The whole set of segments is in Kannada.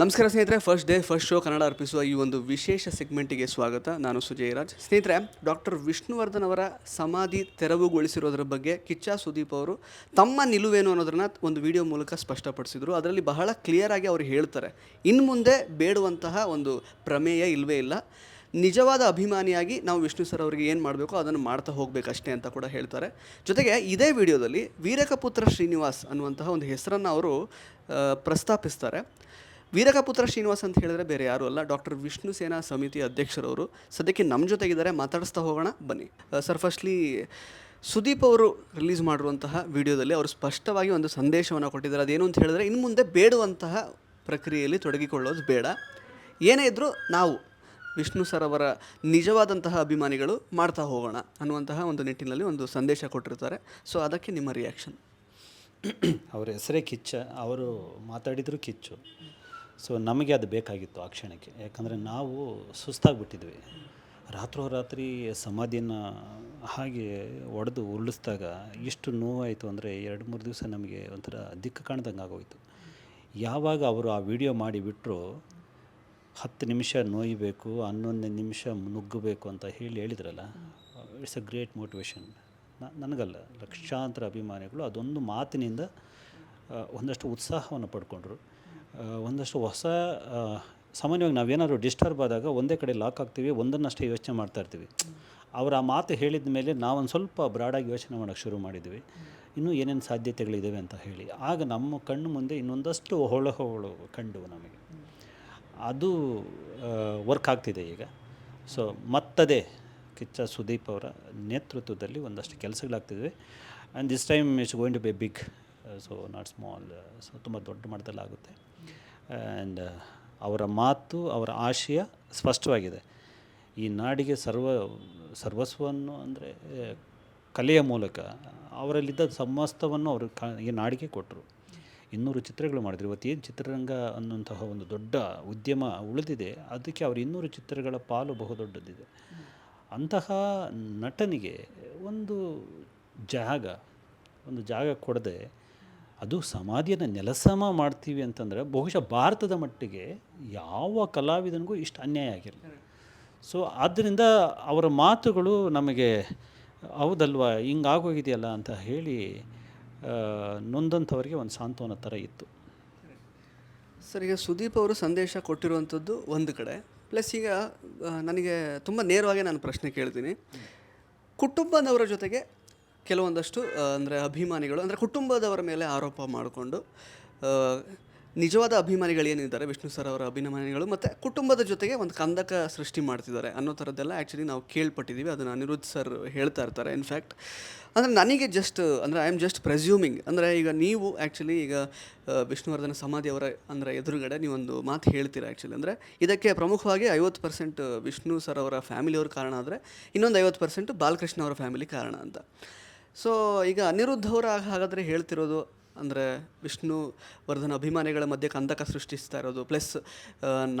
ನಮಸ್ಕಾರ ಸ್ನೇಹಿತರೆ first day first show Kannada ಅರ್ಪಿಸುವ ಈ ಒಂದು ವಿಶೇಷ ಸೆಗ್ಮೆಂಟಿಗೆ ಸ್ವಾಗತ. ನಾನು ಸುಜಯ್ ರಾಜ್ ಸ್ನೇಹಿತರೆ ಡಾಕ್ಟರ್ ವಿಷ್ಣುವರ್ಧನ್ ಅವರ ಸಮಾಧಿ ತೆರವುಗೊಳಿಸಿರೋದ್ರ ಬಗ್ಗೆ ಕಿಚ್ಚ ಸುದೀಪ್ ಅವರು ತಮ್ಮ ನಿಲುವೇನು ಅನ್ನೋದನ್ನ ಒಂದು ವಿಡಿಯೋ ಮೂಲಕ ಸ್ಪಷ್ಟಪಡಿಸಿದರು. ಅದರಲ್ಲಿ ಬಹಳ ಕ್ಲಿಯರ್ ಆಗಿ ಅವರು ಹೇಳ್ತಾರೆ. ಇನ್ನು ಮುಂದೆ ಬೇಡುವಂತಹ ಒಂದು ಪ್ರಮೇಯ ಇಲ್ಲವೇ ಇಲ್ಲ. ನಿಜವಾದ ಅಭಿಮಾನಿಯಾಗಿ ನಾವು ವಿಷ್ಣು ಸರ್ ಅವರಿಗೆ ಏನು ಮಾಡಬೇಕೋ ಅದನ್ನು ಮಾಡ್ತಾ ಹೋಗಬೇಕಷ್ಟೇ ಅಂತ ಕೂಡ ಹೇಳ್ತಾರೆ. ಜೊತೆಗೆ ಇದೇ ವಿಡಿಯೋದಲ್ಲಿ ವೀರಕಪುತ್ರ ಶ್ರೀನಿವಾಸ್ ಅನ್ನುವಂತಹ ಒಂದು ಹೆಸರನ್ನು ಅವರು ಪ್ರಸ್ತಾಪಿಸ್ತಾರೆ. ವೀರಕಪುತ್ರ ಶ್ರೀನಿವಾಸ್ ಅಂತ ಹೇಳಿದ್ರೆ ಬೇರೆ ಯಾರು ಅಲ್ಲ. ಡಾಕ್ಟರ್ ವಿಷ್ಣು ಸೇನಾ ಸಮಿತಿ ಅಧ್ಯಕ್ಷರವರು ಸದ್ಯಕ್ಕೆ ನಮ್ಮ ಜೊತೆಗಿದ್ದಾರೆ. ಮಾತಾಡಿಸ್ತಾ ಹೋಗೋಣ, ಬನ್ನಿ. ಸರ್ ಫಸ್ಟ್ಲಿ ಸುದೀಪ್ ಅವರು ರಿಲೀಸ್ ಮಾಡಿರುವಂತಹ ವಿಡಿಯೋದಲ್ಲಿ ಅವರು ಸ್ಪಷ್ಟವಾಗಿ ಒಂದು ಸಂದೇಶವನ್ನು ಕೊಟ್ಟಿದ್ದಾರೆ. ಅದೇನು ಅಂತ ಹೇಳಿದ್ರೆ, ಇನ್ನು ಮುಂದೆ ಬೇಡುವಂತಹ ಪ್ರಕ್ರಿಯೆಯಲ್ಲಿ ತೊಡಗಿಕೊಳ್ಳೋದು ಬೇಡ. ಏನೇ ಇದ್ದರೂ ನಾವು ವಿಷ್ಣು ಸರ್ ಅವರ ನಿಜವಾದಂತಹ ಅಭಿಮಾನಿಗಳು ಮಾಡ್ತಾ ಹೋಗೋಣ ಅನ್ನುವಂತಹ ಒಂದು ನಿಟ್ಟಿನಲ್ಲಿ ಒಂದು ಸಂದೇಶ ಕೊಟ್ಟಿರ್ತಾರೆ. ಸೊ ಅದಕ್ಕೆ ನಿಮ್ಮ ರಿಯಾಕ್ಷನ್ ಅವರ ಹೆಸರೇ ಕಿಚ್ಚ. ಅವರು ಮಾತಾಡಿದರೂ ಕಿಚ್ಚು. ಸೊ ನಮಗೆ ಅದು ಬೇಕಾಗಿತ್ತು ಆ ಕ್ಷಣಕ್ಕೆ. ಯಾಕಂದರೆ ನಾವು ಸುಸ್ತಾಗ್ಬಿಟ್ಟಿದ್ವಿ. ರಾತ್ರೋರಾತ್ರಿ ಸಮಾಧಿನ ಹಾಗೆ ಒಡೆದು ಉರುಳಿಸಿದಾಗ ಎಷ್ಟು ನೋವಾಯಿತು ಅಂದರೆ ಎರಡು, ಮೂರು ದಿವಸ ನಮಗೆ ಒಂಥರ ದಿಕ್ಕು ಕಾಣ್ದಂಗೆ ಆಗೋಯ್ತು. ಯಾವಾಗ ಅವರು ಆ ವಿಡಿಯೋ ಮಾಡಿ ಬಿಟ್ಟರು ಹತ್ತು ನಿಮಿಷ ನೋಯಬೇಕು, ಹನ್ನೊಂದು ನಿಮಿಷ ನುಗ್ಗಬೇಕು ಅಂತ ಹೇಳಿ ಹೇಳಿದ್ರಲ್ಲ ಇಟ್ಸ್ ಅ ಗ್ರೇಟ್ ಮೋಟಿವೇಶನ್ ನನಗಲ್ಲ, ಲಕ್ಷಾಂತರ ಅಭಿಮಾನಿಗಳು ಅದೊಂದು ಮಾತಿನಿಂದ ಒಂದಷ್ಟು ಉತ್ಸಾಹವನ್ನು ಪಡ್ಕೊಂಡ್ರು. ಒಂದಷ್ಟು ಹೊಸ ಸಾಮಾನ್ಯವಾಗಿ ನಾವೇನಾದ್ರು ಡಿಸ್ಟರ್ಬ್ ಆದಾಗ ಒಂದೇ ಕಡೆ ಲಾಕ್ ಆಗ್ತೀವಿ ಒಂದನ್ನಷ್ಟೇ ಯೋಚನೆ ಮಾಡ್ತಾ ಇರ್ತೀವಿ. ಅವ್ರು ಆ ಮಾತು ಹೇಳಿದ ಮೇಲೆ ನಾವೊಂದು ಸ್ವಲ್ಪ ಬ್ರಾಡಾಗಿ ಯೋಚನೆ ಮಾಡೋಕ್ಕೆ ಶುರು ಮಾಡಿದ್ವಿ. ಇನ್ನೂ ಏನೇನು ಸಾಧ್ಯತೆಗಳಿದ್ದಾವೆ ಅಂತ ಹೇಳಿ. ಆಗ ನಮ್ಮ ಕಣ್ಣು ಮುಂದೆ ಇನ್ನೊಂದಷ್ಟು ಹೊಳಹೊಳು ಕಂಡು ನಮಗೆ. ಅದು ವರ್ಕ್ ಆಗ್ತಿದೆ ಈಗ. ಸೊ ಮತ್ತದೇ ಕಿಚ್ಚ ಸುದೀಪ್ ಅವರ ನೇತೃತ್ವದಲ್ಲಿ ಒಂದಷ್ಟು ಕೆಲಸಗಳಾಗ್ತಿದ್ವಿ. And this time it's going to be big so not small so ತುಂಬ ದೊಡ್ಡ ಮಟ್ಟದಲ್ಲಿ ಆಗುತ್ತೆ ಆ್ಯಂಡ್ ಅವರ ಮಾತು, ಅವರ ಆಶಯ ಸ್ಪಷ್ಟವಾಗಿದೆ. ಈ ನಾಡಿಗೆ ಸರ್ವ, ಸರ್ವಸ್ವವನ್ನು ಅಂದರೆ ಕಲೆಯ ಮೂಲಕ ಅವರಲ್ಲಿದ್ದ ಸಮಸ್ತವನ್ನು ಅವರು ಕ, ಈ ನಾಡಿಗೆ ಕೊಟ್ಟರು. ಇನ್ನೂರು ಚಿತ್ರಗಳು ಮಾಡಿದ್ರು. ಏನು ಚಿತ್ರರಂಗ ಅನ್ನುವಂತಹ ಒಂದು ದೊಡ್ಡ ಉದ್ಯಮ ಉಳಿದಿದೆ, ಅದಕ್ಕೆ ಅವರು ಇನ್ನೂರು ಚಿತ್ರಗಳ ಪಾಲು ಬಹುದೊಡ್ಡದಿದೆ. ಅಂತಹ ನಟನಿಗೆ ಒಂದು ಜಾಗ ಒಂದು ಜಾಗ ಕೊಡದೆ ಅದು ಸಮಾಧಿಯನ್ನು ನೆಲಸಮ ಮಾಡ್ತೀವಿ ಅಂತಂದರೆ ಬಹುಶಃ ಭಾರತದ ಮಟ್ಟಿಗೆ ಯಾವ ಕಲಾವಿದನಿಗೂ ಇಷ್ಟು ಅನ್ಯಾಯ ಆಗಿರಲಿಲ್ಲ ಸೊ ಆದ್ದರಿಂದ ಅವರ ಮಾತುಗಳು ನಮಗೆ, ಹೌದಲ್ವಾ, ಹಿಂಗಾಗೋಗಿದೆಯಲ್ಲ ಅಂತ ಹೇಳಿ ನೊಂದಂಥವರಿಗೆ ಒಂದು ಸಾಂತ್ವನ ಥರ ಇತ್ತು. ಸರ್, ಈಗ ಸುದೀಪ್ ಅವರು ಸಂದೇಶ ಕೊಟ್ಟಿರುವಂಥದ್ದು ಒಂದು ಕಡೆ. ಪ್ಲಸ್ ಈಗ ನನಗೆ ತುಂಬ ನೇರವಾಗಿ ನಾನು ಪ್ರಶ್ನೆ ಕೇಳ್ತೀನಿ. ಕುಟುಂಬದವರ ಜೊತೆಗೆ ಕೆಲವೊಂದಷ್ಟು ಅಂದರೆ ಅಭಿಮಾನಿಗಳು, ಅಂದರೆ ಕುಟುಂಬದವರ ಮೇಲೆ ಆರೋಪ ಮಾಡಿಕೊಂಡು ನಿಜವಾದ ಅಭಿಮಾನಿಗಳು ಏನಿದ್ದಾರೆ, ವಿಷ್ಣು ಸರ್ ಅವರ ಅಭಿಮಾನಿಗಳು, ಮತ್ತು ಕುಟುಂಬದ ಜೊತೆಗೆ ಒಂದು ಕಂದಕ ಸೃಷ್ಟಿ ಮಾಡ್ತಿದ್ದಾರೆ ಅನ್ನೋ ಥರದ್ದೆಲ್ಲ ಆ್ಯಕ್ಚುಲಿ ನಾವು ಕೇಳ್ಪಟ್ಟಿದ್ದೀವಿ. ಅದನ್ನು ಅನಿರುದ್ಧ್ ಸರ್ ಹೇಳ್ತಾ ಇರ್ತಾರೆ ಇನ್ಫ್ಯಾಕ್ಟ್ ಅಂದರೆ ನನಗೆ ಜಸ್ಟ್ ಅಂದರೆ ಐ ಆಮ್ ಜಸ್ಟ್ ಪ್ರೆಸ್ಯೂಮಿಂಗ್ ಅಂದರೆ ಈಗ ನೀವು ಆ್ಯಕ್ಚುಲಿ ಈಗ ವಿಷ್ಣುವರ್ಧನ ಸಮಾಧಿಯವರ ಅಂದರೆ ಎದುರುಗಡೆ ನೀವೊಂದು ಮಾತು ಹೇಳ್ತೀರಾ ಆ್ಯಕ್ಚುಲಿ ಅಂದರೆ ಇದಕ್ಕೆ ಪ್ರಮುಖವಾಗಿ ಐವತ್ತು ಪರ್ಸೆಂಟ್ ವಿಷ್ಣು ಸರ್ ಅವರ ಫ್ಯಾಮಿಲಿಯವ್ರ ಕಾರಣ ಆದರೆ, ಇನ್ನೊಂದು ಐವತ್ತು ಪರ್ಸೆಂಟ್ ಬಾಲಕೃಷ್ಣ ಅವರ ಫ್ಯಾಮಿಲಿ ಕಾರಣ ಅಂತ. ಸೊ ಈಗ ಅನಿರುದ್ಧ ಅವರ ಹಾಗಾದರೆ ಹೇಳ್ತಿರೋದು ಅಂದರೆ ವಿಷ್ಣು, ವರ್ಧನ ಅಭಿಮಾನಿಗಳ ಮಧ್ಯೆ ಕಂದಕ ಸೃಷ್ಟಿಸ್ತಾ ಇರೋದು, ಪ್ಲಸ್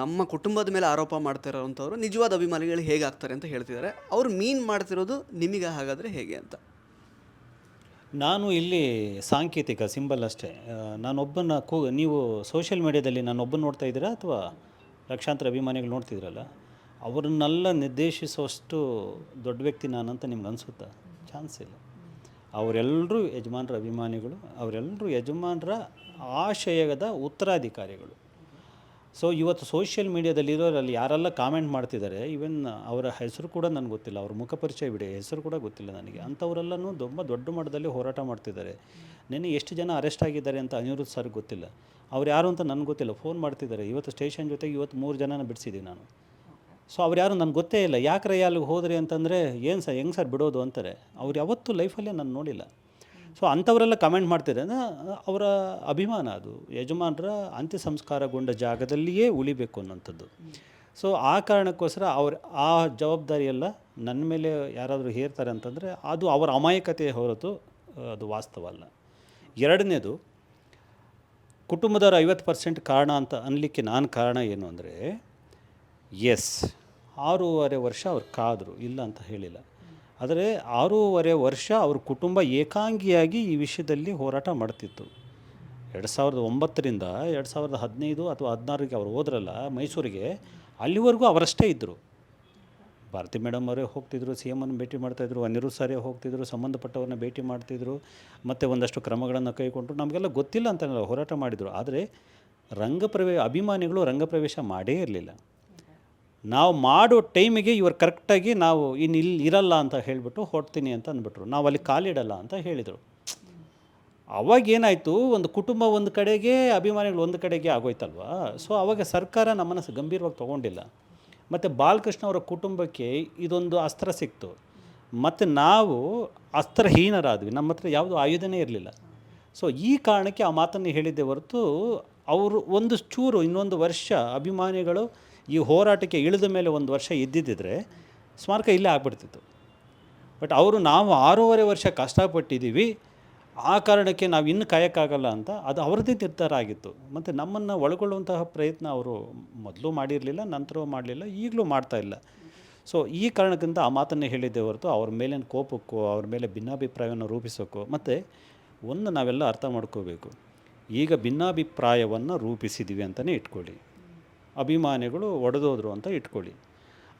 ನಮ್ಮ ಕುಟುಂಬದ ಮೇಲೆ ಆರೋಪ ಮಾಡ್ತಾ ಇರೋವಂಥವ್ರು ನಿಜವಾದ ಅಭಿಮಾನಿಗಳು ಹೇಗೆ ಆಗ್ತಾರೆ ಅಂತ ಹೇಳ್ತಿದ್ದಾರೆ. ಅವ್ರು ಮೀನ್ ಮಾಡ್ತಿರೋದು ನಿಮಗೆ ಹಾಗಾದರೆ ಹೇಗೆ ಅಂತ. ನಾನು ಇಲ್ಲಿ ಸಾಂಕೇತಿಕ, ಸಿಂಬಲ್ ಅಷ್ಟೇ. ನಾನೊಬ್ಬನ ಕೂ, ನೀವು ಸೋಷಿಯಲ್ ಮೀಡ್ಯಾದಲ್ಲಿ ನಾನೊಬ್ಬನ ನೋಡ್ತಾ ಇದ್ದೀರಾ ಅಥವಾ ಲಕ್ಷಾಂತರ ಅಭಿಮಾನಿಗಳು ನೋಡ್ತಿದ್ದೀರಲ್ಲ ಅವರನ್ನೆಲ್ಲ ನಿರ್ದೇಶಿಸುವಷ್ಟು ದೊಡ್ಡ ವ್ಯಕ್ತಿ ನಾನಂತ ನಿಮ್ಗೆ ಅನಿಸುತ್ತಾ? ಚಾನ್ಸ್ ಇಲ್ಲ. ಅವರೆಲ್ಲರೂ ಯಜಮಾನರ ಅಭಿಮಾನಿಗಳು, ಅವರೆಲ್ಲರೂ ಯಜಮಾನರ ಆಶಯದ ಉತ್ತರಾಧಿಕಾರಿಗಳು. ಸೊ ಇವತ್ತು ಸೋಷಿಯಲ್ ಮೀಡಿಯಾದಲ್ಲಿರೋರಲ್ಲಿ ಯಾರೆಲ್ಲ ಕಾಮೆಂಟ್ ಮಾಡ್ತಿದ್ದಾರೆ ಈವನ್ ಅವರ ಹೆಸರು ಕೂಡ ನನಗೆ ಗೊತ್ತಿಲ್ಲ, ಅವ್ರ ಮುಖಪರಿಚಯ ಬಿಡಿ, ಹೆಸರು ಕೂಡ ಗೊತ್ತಿಲ್ಲ ನನಗೆ. ಅಂಥವರೆಲ್ಲನೂ ತುಂಬ ದೊಡ್ಡ ಮಟ್ಟದಲ್ಲಿ ಹೋರಾಟ ಮಾಡ್ತಿದ್ದಾರೆ. ನಿನ್ನೆ ಎಷ್ಟು ಜನ ಅರೆಸ್ಟ್ ಆಗಿದ್ದಾರೆ ಅಂತ ಅನಿರುದ್ಧ ಸರ್ ಗೊತ್ತಿಲ್ಲ. ಅವ್ರು ಯಾರು ಅಂತ ನನಗೆ ಗೊತ್ತಿಲ್ಲ ಫೋನ್ ಮಾಡ್ತಿದ್ದಾರೆ. ಇವತ್ತು ಸ್ಟೇಷನ್ ಜೊತೆಗೆ ಇವತ್ತು ಮೂರು ಜನನ ಬಿಡಿಸಿದ್ದೀನಿ ನಾನು. ಸೊ ಅವ್ರು ಯಾರು ನನಗೆ ಗೊತ್ತೇ ಇಲ್ಲ, ಯಾಕ್ರೆ ಅಲ್ಲಿಗೆ ಹೋದ್ರಿ ಅಂತಂದರೆ, ಏನು ಸರ್, ಹೆಂಗೆ ಸರ್ ಬಿಡೋದು ಅಂತಾರೆ. ಅವ್ರು ಯಾವತ್ತೂ ಲೈಫಲ್ಲೇ ನಾನು ನೋಡಿಲ್ಲ. ಸೊ ಅಂಥವರೆಲ್ಲ ಕಮೆಂಟ್ ಮಾಡ್ತಿದ್ರೆ. ಅವರ ಅಭಿಮಾನ ಅದು. ಯಜಮಾನರ ಅಂತ್ಯ ಸಂಸ್ಕಾರಗೊಂಡ ಜಾಗದಲ್ಲಿಯೇ ಉಳಿಬೇಕು ಅನ್ನೋಂಥದ್ದು. ಸೊ ಆ ಕಾರಣಕ್ಕೋಸ್ಕರ ಅವ್ರ ಆ ಜವಾಬ್ದಾರಿಯೆಲ್ಲ ನನ್ನ ಮೇಲೆ ಯಾರಾದರೂ ಹೇರ್ತಾರೆ ಅಂತಂದರೆ, ಅದು ಅವರ ಅಮಾಯಕತೆ ಹೊರತು, ಅದು ವಾಸ್ತವ ಅಲ್ಲ. ಎರಡನೇದು, ಕುಟುಂಬದವ್ರ ಐವತ್ತು ಪರ್ಸೆಂಟ್ ಕಾರಣ ಅಂತ ಅನ್ನಲಿಕ್ಕೆ ನಾನು ಕಾರಣ ಏನು ಅಂದರೆ ಎಸ್ ಆರೂವರೆ ವರ್ಷ ಅವ್ರು ಕಾದರು, ಇಲ್ಲ ಅಂತ ಹೇಳಿಲ್ಲ. ಆದರೆ ಆರೂವರೆ ವರ್ಷ ಅವ್ರ ಕುಟುಂಬ ಏಕಾಂಗಿಯಾಗಿ ಈ ವಿಷಯದಲ್ಲಿ ಹೋರಾಟ ಮಾಡ್ತಿತ್ತು. ಎರಡು ಸಾವಿರದ ಒಂಬತ್ತರಿಂದ ಎರಡು ಸಾವಿರದ ಹದಿನೈದು ಅಥವಾ ಹದಿನಾರಕ್ಕೆ ಅವ್ರು ಹೋದ್ರಲ್ಲ ಮೈಸೂರಿಗೆ, ಅಲ್ಲಿವರೆಗೂ ಅವರಷ್ಟೇ ಇದ್ದರು ಭಾರತಿ ಮೇಡಮ್ ಅವರೇ ಹೋಗ್ತಿದ್ರು, ಸಿ ಎಮ್ಮನ್ನು ಭೇಟಿ ಮಾಡ್ತಾಯಿದ್ರು ಅನಿರುದ್ಧ ಸಾರೇ ಹೋಗ್ತಿದ್ರು, ಸಂಬಂಧಪಟ್ಟವ್ರನ್ನ ಭೇಟಿ ಮಾಡ್ತಿದ್ರು, ಮತ್ತು ಒಂದಷ್ಟು ಕ್ರಮಗಳನ್ನು ಕೈಗೊಂಡ್ರು ನಮಗೆಲ್ಲ ಗೊತ್ತಿಲ್ಲ ಅಂತ ಹೋರಾಟ ಮಾಡಿದರು. ಆದರೆ ರಂಗಪ್ರವೇ, ಅಭಿಮಾನಿಗಳು ರಂಗಪ್ರವೇಶ ಮಾಡೇ ಇರಲಿಲ್ಲ. ನಾವು ಮಾಡೋ ಟೈಮಿಗೆ ಇವರು ಕರೆಕ್ಟಾಗಿ ನಾವು ಇನ್ನು ಇಲ್ಲಿ ಇರಲ್ಲ ಅಂತ ಹೇಳಿಬಿಟ್ಟು ಹೊಡ್ತೀನಿ ಅಂತ ಅಂದ್ಬಿಟ್ರು. ನಾವು ಅಲ್ಲಿ ಕಾಲಿಡಲ್ಲ ಅಂತ ಹೇಳಿದರು. ಅವಾಗ ಏನಾಯಿತು, ಒಂದು ಕುಟುಂಬ ಒಂದು ಕಡೆಗೆ, ಅಭಿಮಾನಿಗಳು ಒಂದು ಕಡೆಗೆ ಆಗೋಯ್ತಲ್ವಾ? ಸೊ ಅವಾಗ ಸರ್ಕಾರ ನಮ್ಮನ್ನು ಗಂಭೀರವಾಗಿ ತೊಗೊಂಡಿಲ್ಲ. ಮತ್ತು ಬಾಲಕೃಷ್ಣ ಅವರ ಕುಟುಂಬಕ್ಕೆ ಇದೊಂದು ಅಸ್ತ್ರ ಸಿಕ್ತು. ಮತ್ತು ನಾವು ಅಸ್ತ್ರಹೀನರಾದ್ವಿ. ನಮ್ಮ ಹತ್ರ ಯಾವುದೂ ಆಯುಧನೇ ಇರಲಿಲ್ಲ. ಸೊ ಈ ಕಾರಣಕ್ಕೆ ಆ ಮಾತನ್ನು ಹೇಳಿದ್ದೆ ಹೊರತು ಅವರು ಒಂದು ಚೂರು ಇನ್ನೊಂದು ವರ್ಷ ಅಭಿಮಾನಿಗಳು ಈ ಹೋರಾಟಕ್ಕೆ ಇಳಿದ ಮೇಲೆ ಒಂದು ವರ್ಷ ಇದ್ದಿದ್ದರೆ ಸ್ಮಾರಕ ಇಲ್ಲೇ ಆಗ್ಬಿಡ್ತಿತ್ತು. ಬಟ್ ಅವರು ನಾವು ಆರೂವರೆ ವರ್ಷ ಕಷ್ಟಪಟ್ಟಿದ್ದೀವಿ, ಆ ಕಾರಣಕ್ಕೆ ನಾವು ಇನ್ನು ಕಾಯೋಕ್ಕಾಗಲ್ಲ ಅಂತ ಅದು ಅವರದೇ ನಿರ್ಧಾರ ಆಗಿತ್ತು. ಮತ್ತು ನಮ್ಮನ್ನು ಒಳಗೊಳ್ಳುವಂತಹ ಪ್ರಯತ್ನ ಅವರು ಮೊದಲು ಮಾಡಿರಲಿಲ್ಲ, ನಂತರವೂ ಮಾಡಲಿಲ್ಲ, ಈಗಲೂ ಮಾಡ್ತಾ ಇಲ್ಲ. ಸೊ ಈ ಕಾರಣಕ್ಕಿಂತ ಆ ಮಾತನ್ನೇ ಹೇಳಿದ್ದೆ ಹೊರತು ಅವ್ರ ಮೇಲಿನ ಕೋಪಕ್ಕೋ, ಅವ್ರ ಮೇಲೆ ಭಿನ್ನಾಭಿಪ್ರಾಯವನ್ನು ರೂಪಿಸೋಕ್ಕೋ, ಮತ್ತು ಒಂದು ನಾವೆಲ್ಲ ಅರ್ಥ ಮಾಡ್ಕೋಬೇಕು. ಈಗ ಭಿನ್ನಾಭಿಪ್ರಾಯವನ್ನು ರೂಪಿಸಿದ್ದೀವಿ ಅಂತಲೇ ಇಟ್ಕೊಳ್ಳಿ. ಅಭಿಮಾನಿಗಳು ಒಡೆದೋದ್ರು ಅಂತ ಇಟ್ಕೊಳ್ಳಿ.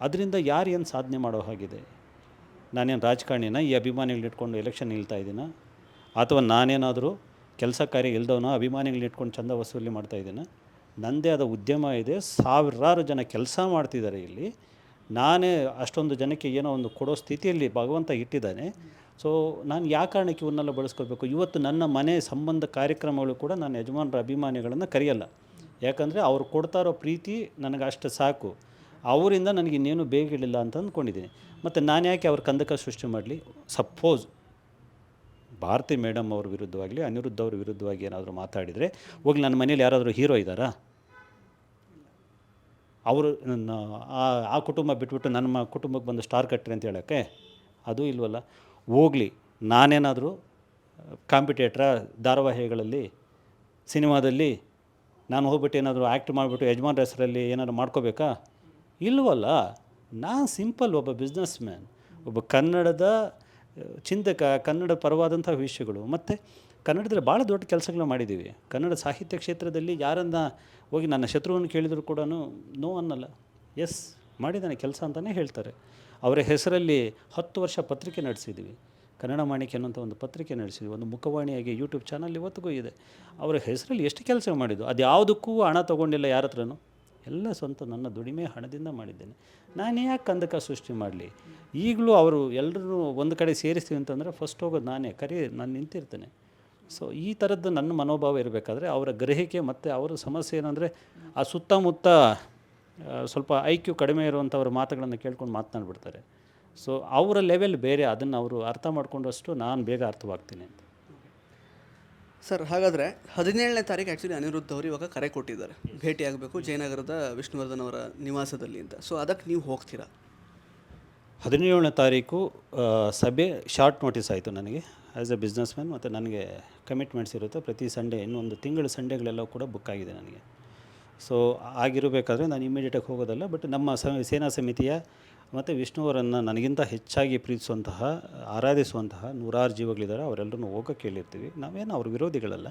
ಅದರಿಂದ ಯಾರು ಏನು ಸಾಧನೆ ಮಾಡೋ ಹಾಗಿದೆ? ನಾನೇನು ರಾಜಕಾರಣಿನ ಈ ಅಭಿಮಾನಿಗಳು ಇಟ್ಕೊಂಡು ಎಲೆಕ್ಷನ್ ನಿಲ್ತಾ ಇದ್ದೀನ? ಅಥವಾ ನಾನೇನಾದರೂ ಕೆಲಸ ಕಾರ್ಯ ಇಲ್ದವನ ಅಭಿಮಾನಿಗಳು ಇಟ್ಕೊಂಡು ಚಂದ ವಸೂಲಿ ಮಾಡ್ತಾ ಇದ್ದೀನ? ನನ್ನದೇ ಆದ ಉದ್ಯಮ ಇದೆ, ಸಾವಿರಾರು ಜನ ಕೆಲಸ ಮಾಡ್ತಿದ್ದಾರೆ ಇಲ್ಲಿ. ನಾನೇ ಅಷ್ಟೊಂದು ಜನಕ್ಕೆ ಏನೋ ಒಂದು ಕೊಡೋ ಸ್ಥಿತಿಯಲ್ಲಿ ಭಗವಂತ ಇಟ್ಟಿದ್ದಾನೆ. ಸೊ ನಾನು ಯಾವ ಕಾರಣಕ್ಕೆ ಇವನ್ನೆಲ್ಲ ಬಳಸ್ಕೋಬೇಕು? ಇವತ್ತು ನನ್ನ ಮನೆ ಸಂಬಂಧ ಕಾರ್ಯಕ್ರಮಗಳು ಕೂಡ ನಾನು ಯಜಮಾನರ ಅಭಿಮಾನಿಗಳನ್ನು ಕರೆಯಲ್ಲ. ಯಾಕಂದರೆ ಅವ್ರು ಕೊಡ್ತಾ ಇರೋ ಪ್ರೀತಿ ನನಗೆ ಅಷ್ಟು ಸಾಕು. ಅವರಿಂದ ನನಗೆ ಇನ್ನೇನು ಬೇಗಿಡಲಿಲ್ಲ ಅಂತ ಅಂದ್ಕೊಂಡಿದ್ದೀನಿ. ಮತ್ತು ನಾನು ಯಾಕೆ ಅವ್ರ ಕಂದಕ ಸೃಷ್ಟಿ ಮಾಡಲಿ? ಸಪೋಸ್ ಭಾರತಿ ಮೇಡಮ್ ಅವ್ರ ವಿರುದ್ಧವಾಗಲಿ, ಅನಿರುದ್ಧ ಅವ್ರ ವಿರುದ್ಧವಾಗಿ ಏನಾದರೂ ಮಾತಾಡಿದರೆ ಹೋಗಿ ನನ್ನ ಮನೇಲಿ ಯಾರಾದರೂ ಹೀರೋ ಇದ್ದಾರಾ? ಅವರು ನನ್ನ, ಆ ಆ ಕುಟುಂಬ ಬಿಟ್ಬಿಟ್ಟು ನನ್ನ ಕುಟುಂಬಕ್ಕೆ ಬಂದು ಸ್ಟಾರ್ ಕಟ್ಟ್ರಿ ಅಂತ ಹೇಳೋಕ್ಕೆ? ಅದು ಇಲ್ವಲ್ಲ? ಹೋಗಲಿ, ನಾನೇನಾದರೂ ಕಾಂಪಿಟೇಟ್ರ ಧಾರಾವಾಹಿಗಳಲ್ಲಿ, ಸಿನಿಮಾದಲ್ಲಿ ನಾನು ಹೋಗ್ಬಿಟ್ಟು ಏನಾದರೂ ಆ್ಯಕ್ಟ್ ಮಾಡಿಬಿಟ್ಟು ಯಜಮಾನ್ರ ಹೆಸರಲ್ಲಿ ಏನಾದರೂ ಮಾಡ್ಕೋಬೇಕಾ? ಇಲ್ವಲ್ಲ. ನಾನು ಸಿಂಪಲ್ ಒಬ್ಬ ಬಿಸ್ನೆಸ್ ಮ್ಯಾನ್ ಒಬ್ಬ ಕನ್ನಡದ, ಚಿಂತಕ, ಕನ್ನಡ ಪರವಾದಂಥ ವಿಷಯಗಳು. ಮತ್ತು ಕನ್ನಡದಲ್ಲಿ ಭಾಳ ದೊಡ್ಡ ಕೆಲಸಗಳು ಮಾಡಿದ್ದೀವಿ. ಕನ್ನಡ ಸಾಹಿತ್ಯ ಕ್ಷೇತ್ರದಲ್ಲಿ ಯಾರನ್ನ ಹೋಗಿ ನನ್ನ ಶತ್ರುವನ್ನು ಕೇಳಿದರೂ ಕೂಡ ನೋ ಅನ್ನಲ್ಲ. ಎಸ್, ಮಾಡಿದ್ದಾನೆ, ಕೆಲಸ ಅಂತಲೇ ಹೇಳ್ತಾರೆ. ಅವರ ಹೆಸರಲ್ಲಿ ಹತ್ತು ವರ್ಷ ಪತ್ರಿಕೆ ನಡೆಸಿದ್ವಿ ಕನ್ನಡ ಮಾಣಿಕ್ಯ ಅನ್ನೋಂಥ ಒಂದು ಪತ್ರಿಕೆ ನಡೆಸಿದ್ವಿ. ಒಂದು ಮುಖವಾಣಿಯಾಗಿ ಯೂಟ್ಯೂಬ್ ಚಾನಲ್ ಇವತ್ತಿಗೂ ಇದೆ. ಅವರ ಹೆಸರಲ್ಲಿ ಎಷ್ಟು ಕೆಲಸ ಮಾಡಿದ್ದು? ಅದು ಯಾವುದಕ್ಕೂ ಹಣ ತೊಗೊಂಡಿಲ್ಲ ಯಾರ ಹತ್ರನೂ? ಎಲ್ಲ ಸ್ವಂತ ನನ್ನ ದುಡಿಮೆ ಹಣದಿಂದ ಮಾಡಿದ್ದೇನೆ. ನಾನು ಯಾಕೆ ಕಂದಕ ಸೃಷ್ಟಿ ಮಾಡಲಿ? ಈಗಲೂ ಅವರು ಎಲ್ಲರೂ ಒಂದು ಕಡೆ ಸೇರಿಸ್ತೀವಿ ಅಂತಂದರೆ ಫಸ್ಟ್ ಹೋಗೋದು ನಾನೇ, ಕರಿ, ನಾನು ನಿಂತಿರ್ತೇನೆ. ಸೊ ಈ ಥರದ್ದು ನನ್ನ ಮನೋಭಾವ ಇರಬೇಕಾದ್ರೆ ಅವರ ಗ್ರಹಿಕೆ ಮತ್ತು ಅವರ ಸಮಸ್ಯೆ ಏನಂದರೆ ಆ ಸುತ್ತಮುತ್ತ ಸ್ವಲ್ಪ ಐ ಕಡಿಮೆ ಇರುವಂಥವ್ರ ಮಾತುಗಳನ್ನು ಕೇಳ್ಕೊಂಡು ಮಾತನಾಡ್ಬಿಡ್ತಾರೆ. ಸೊ ಅವರ ಲೆವೆಲ್ ಬೇರೆ ಅದನ್ನು ಅವರು ಅರ್ಥ ಮಾಡಿಕೊಂಡಷ್ಟು ನಾನು ಬೇಗ ಅರ್ಥವಾಗ್ತೀನಿ ಅಂತ. ಸರ್ ಹಾಗಾದರೆ ಹದಿನೇಳನೇ ತಾರೀಕು ಆ್ಯಕ್ಚುಲಿ ಅನಿರುದ್ಧ ಅವರು ಇವಾಗ ಕರೆ ಕೊಟ್ಟಿದ್ದಾರೆ. ಭೇಟಿ ಆಗಬೇಕು ಜಯನಗರದ ವಿಷ್ಣುವರ್ಧನ್ ಅವರ ನಿವಾಸದಲ್ಲಿ ಅಂತ. ಸೊ ಅದಕ್ಕೆ ನೀವು ಹೋಗ್ತೀರಾ? ಹದಿನೇಳನೇ ತಾರೀಕು ಸಭೆ ಶಾರ್ಟ್ ನೋಟಿಸ್ ಆಯಿತು ನನಗೆ. ಆ್ಯಸ್ ಎ ಬಿಸ್ನೆಸ್ ಮ್ಯಾನ್ ಮತ್ತು ನನಗೆ ಕಮಿಟ್ಮೆಂಟ್ಸ್ ಇರುತ್ತೆ. ಪ್ರತಿ ಸಂಡೇ ಇನ್ನೊಂದು ತಿಂಗಳು ಸಂಡೇಗಳೆಲ್ಲ ಕೂಡ ಬುಕ್ ಆಗಿದೆ ನನಗೆ. ಸೊ ಆಗಿರಬೇಕಾದ್ರೆ ನಾನು ಇಮ್ಮಿಡಿಯೇಟಾಗಿ ಹೋಗೋದಲ್ಲ ಬಟ್ ನಮ್ಮ ಸ, ಸೇನಾ ಸಮಿತಿಯ ಮತ್ತು ವಿಷ್ಣುವರನ್ನು ನನಗಿಂತ ಹೆಚ್ಚಾಗಿ ಪ್ರೀತಿಸುವಂತಹ, ಆರಾಧಿಸುವಂತಹ ನೂರಾರು ಜೀವಗಳಿದ್ದಾರೆ ಅವರೆಲ್ಲರೂ ಹೋಗೋಕ್ಕೆ ಕೇಳಿರ್ತೀವಿ. ನಾವೇನು ಅವ್ರ ವಿರೋಧಿಗಳಲ್ಲ.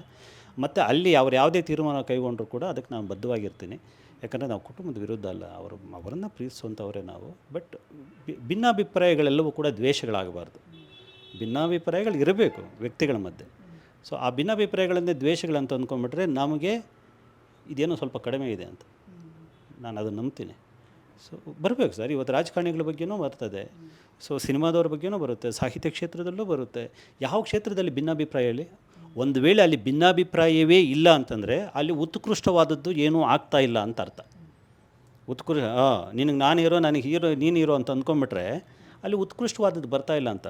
ಮತ್ತು ಅಲ್ಲಿ ಅವ್ರು ಯಾವುದೇ ತೀರ್ಮಾನ ಕೈಗೊಂಡರೂ ಕೂಡ ಅದಕ್ಕೆ ನಾನು ಬದ್ಧವಾಗಿರ್ತೀನಿ. ಯಾಕಂದರೆ ನಾವು ಕುಟುಂಬದ ವಿರುದ್ಧ ಅಲ್ಲ, ಅವರು ಅವರನ್ನು ಪ್ರೀತಿಸುವಂಥವರೇ ನಾವು. ಬಟ್ ಭಿನ್ನಾಭಿಪ್ರಾಯಗಳೆಲ್ಲವೂ ಕೂಡ ದ್ವೇಷಗಳಾಗಬಾರ್ದು. ಭಿನ್ನಾಭಿಪ್ರಾಯಗಳು ಇರಬೇಕು ವ್ಯಕ್ತಿಗಳ ಮಧ್ಯೆ. ಸೊ ಆ ಭಿನ್ನಾಭಿಪ್ರಾಯಗಳನ್ನೇ ದ್ವೇಷಗಳಂತ ಅಂದ್ಕೊಂಡ್ಬಿಟ್ರೆ ನಮಗೆ ಇದೇನೋ ಸ್ವಲ್ಪ ಕಡಿಮೆ ಇದೆ ಅಂತ. ನಾನು ಅದನ್ನು ನಂಬ್ತೀನಿ. ಸೊ ಬರಬೇಕು ಸರ್. ಇವತ್ತು ರಾಜಕಾರಣಿಗಳ ಬಗ್ಗೆನೂ ಬರ್ತದೆ. ಸೊ ಸಿನಿಮಾದವ್ರ ಬಗ್ಗೆನೂ ಬರುತ್ತೆ. ಸಾಹಿತ್ಯ ಕ್ಷೇತ್ರದಲ್ಲೂ ಬರುತ್ತೆ. ಯಾವ ಕ್ಷೇತ್ರದಲ್ಲಿ ಭಿನ್ನಾಭಿಪ್ರಾಯ ಹೇಳಿ? ಒಂದು ವೇಳೆ ಅಲ್ಲಿ ಭಿನ್ನಾಭಿಪ್ರಾಯವೇ ಇಲ್ಲ ಅಂತಂದರೆ ಅಲ್ಲಿ ಉತ್ಕೃಷ್ಟವಾದದ್ದು ಏನೂ ಆಗ್ತಾ ಇಲ್ಲ ಅಂತ ಅರ್ಥ. ಉತ್ಕೃಷ್ಟ ಹಾಂ ನಿನಗೆ ನಾನು ಹೀರೋ, ನನಗೆ ಹೀರೋ, ನೀನು ಇರೋ ಅಂತ ಅಂದ್ಕೊಂಬಿಟ್ರೆ ಅಲ್ಲಿ ಉತ್ಕೃಷ್ಟವಾದದ್ದು ಬರ್ತಾ ಇಲ್ಲ ಅಂತ.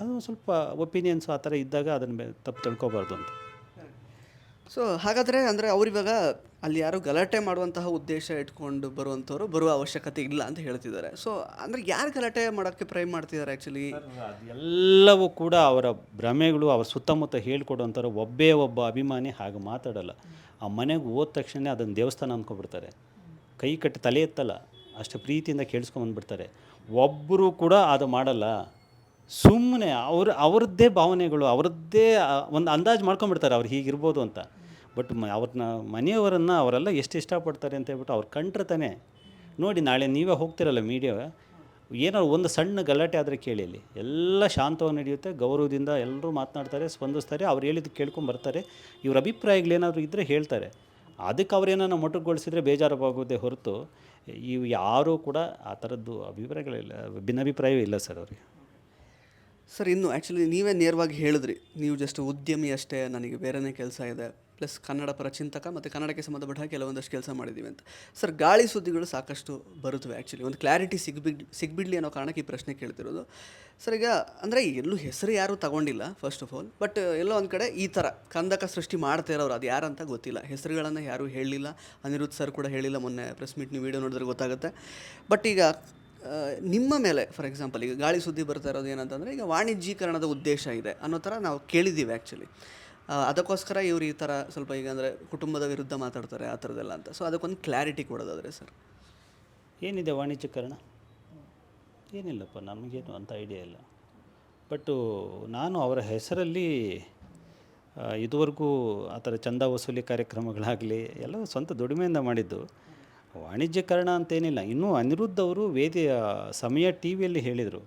ಅದು ಸ್ವಲ್ಪ ಒಪಿನಿಯನ್ಸ್ ಆ ಥರ ಇದ್ದಾಗ ಅದನ್ನು ತಪ್ಪು ತಿಳ್ಕೊಬಾರ್ದು ಅಂತ. ಸೊ ಹಾಗಾದರೆ ಅಂದರೆ ಅವರಿವಾಗ ಅಲ್ಲಿ ಯಾರು ಗಲಾಟೆ ಮಾಡುವಂತಹ ಉದ್ದೇಶ ಇಟ್ಕೊಂಡು ಬರುವಂಥವ್ರು ಬರುವ ಅವಶ್ಯಕತೆ ಇಲ್ಲ ಅಂತ ಹೇಳ್ತಿದ್ದಾರೆ. ಸೊ ಅಂದರೆ ಯಾರು ಗಲಾಟೆ ಮಾಡೋಕ್ಕೆ ಪ್ರೈ ಮಾಡ್ತಿದ್ದಾರೆ ಆ್ಯಕ್ಚುಲಿ ಎಲ್ಲವೂ ಕೂಡ ಅವರ ಭ್ರಮೆಗಳು, ಅವರ ಸುತ್ತಮುತ್ತ ಹೇಳ್ಕೊಡುವಂಥವ್ರು ಒಬ್ಬೇ ಒಬ್ಬ ಅಭಿಮಾನಿ ಹಾಗೆ ಮಾತಾಡಲ್ಲ. ಆ ಮನೆಗೆ ಹೋದ ತಕ್ಷಣ ಅದನ್ನು ದೇವಸ್ಥಾನ ಅಂದ್ಕೊಬಿಡ್ತಾರೆ ಕೈ ಕಟ್ಟಿ ತಲೆ ಎತ್ತಲ್ಲ, ಅಷ್ಟು ಪ್ರೀತಿಯಿಂದ ಕೇಳಿಸ್ಕೊಂಬಂದ್ಬಿಡ್ತಾರೆ ಒಬ್ಬರು ಕೂಡ ಅದು ಮಾಡಲ್ಲ. ಸುಮ್ಮನೆ ಅವ್ರ, ಅವ್ರದ್ದೇ ಭಾವನೆಗಳು, ಅವ್ರದ್ದೇ ಒಂದು ಅಂದಾಜು ಮಾಡ್ಕೊಂಬಿಡ್ತಾರೆ ಅವ್ರು ಹೀಗಿರ್ಬೋದು ಅಂತ. ಬಟ್ ಅವ್ರನ್ನ ಮನೆಯವರನ್ನು ಅವರೆಲ್ಲ ಎಷ್ಟು ಇಷ್ಟಪಡ್ತಾರೆ ಅಂತ ಹೇಳ್ಬಿಟ್ಟು ಅವ್ರು ಕಂಡ್ರೆ ತಾನೇ. ನೋಡಿ ನಾಳೆ ನೀವೇ ಹೋಗ್ತಿರಲ್ಲ ಮೀಡಿಯಾ ಏನೋ ಒಂದು ಸಣ್ಣ ಗಲಾಟೆ ಆದರೆ ಕೇಳಿ ಅಲ್ಲಿ. ಎಲ್ಲ ಶಾಂತವಾಗಿ ನಡೆಯುತ್ತೆ, ಗೌರವದಿಂದ ಎಲ್ಲರೂ ಮಾತನಾಡ್ತಾರೆ, ಸ್ಪಂದಿಸ್ತಾರೆ, ಅವ್ರು ಹೇಳಿದ್ದು ಕೇಳ್ಕೊಂಬರ್ತಾರೆ ಇವ್ರ ಅಭಿಪ್ರಾಯಗಳೇನಾದರೂ ಇದ್ದರೆ ಹೇಳ್ತಾರೆ. ಅದಕ್ಕೆ ಅವ್ರೇನೋ ಮೊಟಕುಗೊಳಿಸಿದ್ರೆ ಬೇಜಾರಾಗೋದೇ ಹೊರತು, ಇವು ಯಾರೂ ಕೂಡ ಆ ಥರದ್ದು ಅಭಿಪ್ರಾಯಗಳಿಲ್ಲ, ಭಿನ್ನಾಭಿಪ್ರಾಯವೇ ಇಲ್ಲ ಸರ್ ಅವರಿಗೆ. ಸರ್, ಇನ್ನು ಆ್ಯಕ್ಚುಲಿ ನೀವೇ ನೇರವಾಗಿ ಹೇಳಿದ್ರಿ. ನೀವು ಜಸ್ಟ್ ಉದ್ಯಮಿ ಅಷ್ಟೇ, ನನಗೆ ಬೇರೆಯೇ ಕೆಲಸ ಇದೆ. ಪ್ಲಸ್ ಕನ್ನಡ ಪರ ಚಿಂತಕ ಮತ್ತು ಕನ್ನಡಕ್ಕೆ ಸಂಬಂಧಪಟ್ಟ ಕೆಲವೊಂದಷ್ಟು ಕೆಲಸ ಮಾಡಿದ್ದೀವಿ ಅಂತ. ಸರ್, ಗಾಳಿ ಸುದ್ದಿಗಳು ಸಾಕಷ್ಟು ಬರುತ್ತವೆ ಆ್ಯಕ್ಚುಲಿ ಒಂದು ಕ್ಲಾರಿಟಿ ಸಿಗ್ಬಿಡ್, ಸಿಗ್ಬಿಡ್ಲಿ ಅನ್ನೋ ಕಾರಣಕ್ಕೆ ಈ ಪ್ರಶ್ನೆ ಕೇಳ್ತಿರೋದು. ಸರ್, ಈಗ ಅಂದರೆ ಎಲ್ಲೂ ಹೆಸರು ಯಾರೂ ತಗೊಂಡಿಲ್ಲ ಫಸ್ಟ್ ಆಫ್ ಆಲ್ ಬಟ್ ಎಲ್ಲೋ ಒಂದು ಕಡೆ ಈ ಥರ ಕಂದಕ ಸೃಷ್ಟಿ ಮಾಡ್ತಾ ಇರೋರು ಅದು ಯಾರಂತ ಗೊತ್ತಿಲ್ಲ. ಹೆಸರುಗಳನ್ನು ಯಾರೂ ಹೇಳಲಿಲ್ಲ ಅನಿರುದ್ಧ ಸರ್ ಕೂಡ ಹೇಳಿಲ್ಲ ಮೊನ್ನೆ ಪ್ರೆಸ್ ಮೀಟ್ ನೀವು ವೀಡಿಯೋ ನೋಡಿದ್ರೆ ಗೊತ್ತಾಗುತ್ತೆ. ಬಟ್ ಈಗ ನಿಮ್ಮ ಮೇಲೆ ಫಾರ್ ಎಕ್ಸಾಂಪಲ್ ಈಗ ಗಾಳಿ ಸುದ್ದಿ ಬರ್ತಾ ಇರೋದು ಏನಂತಂದರೆ ಈಗ ವಾಣಿಜ್ಯೀಕರಣದ ಉದ್ದೇಶ ಇದೆ ಅನ್ನೋ ಥರ ನಾವು ಕೇಳಿದ್ದೀವಿ ಆ್ಯಕ್ಚುಲಿ ಅದಕ್ಕೋಸ್ಕರ ಇವರು ಈ ಥರ ಸ್ವಲ್ಪ ಈಗ ಅಂದರೆ ಕುಟುಂಬದ ವಿರುದ್ಧ ಮಾತಾಡ್ತಾರೆ ಆ ಥರದ್ದೆಲ್ಲ ಅಂತ. ಸೊ ಅದಕ್ಕೊಂದು ಕ್ಲಾರಿಟಿ ಕೊಡೋದಾದರೆ ಸರ್. ಏನಿದೆ ವಾಣಿಜ್ಯಕರಣ? ಏನಿಲ್ಲಪ್ಪ, ನಮಗೇನು ಅಂತ ಐಡಿಯಾ ಇಲ್ಲ. ಬಟ್ಟು ನಾನು ಅವರ ಹೆಸರಲ್ಲಿ ಇದುವರೆಗೂ ಆ ಥರ ಚಂದ ವಸೂಲಿ ಕಾರ್ಯಕ್ರಮಗಳಾಗಲಿ ಎಲ್ಲ ಸ್ವಂತ ದುಡಿಮೆಯಿಂದ ಮಾಡಿದ್ದು. ವಾಣಿಜ್ಯೀಕರಣ ಅಂತೇನಿಲ್ಲ, ಇನ್ನೂ ಅನಿರುದ್ಧ ಅವರು ವೇದಿಯ ಸಮಯ ಟಿ ವಿಯಲ್ಲಿ ಹೇಳಿದರು.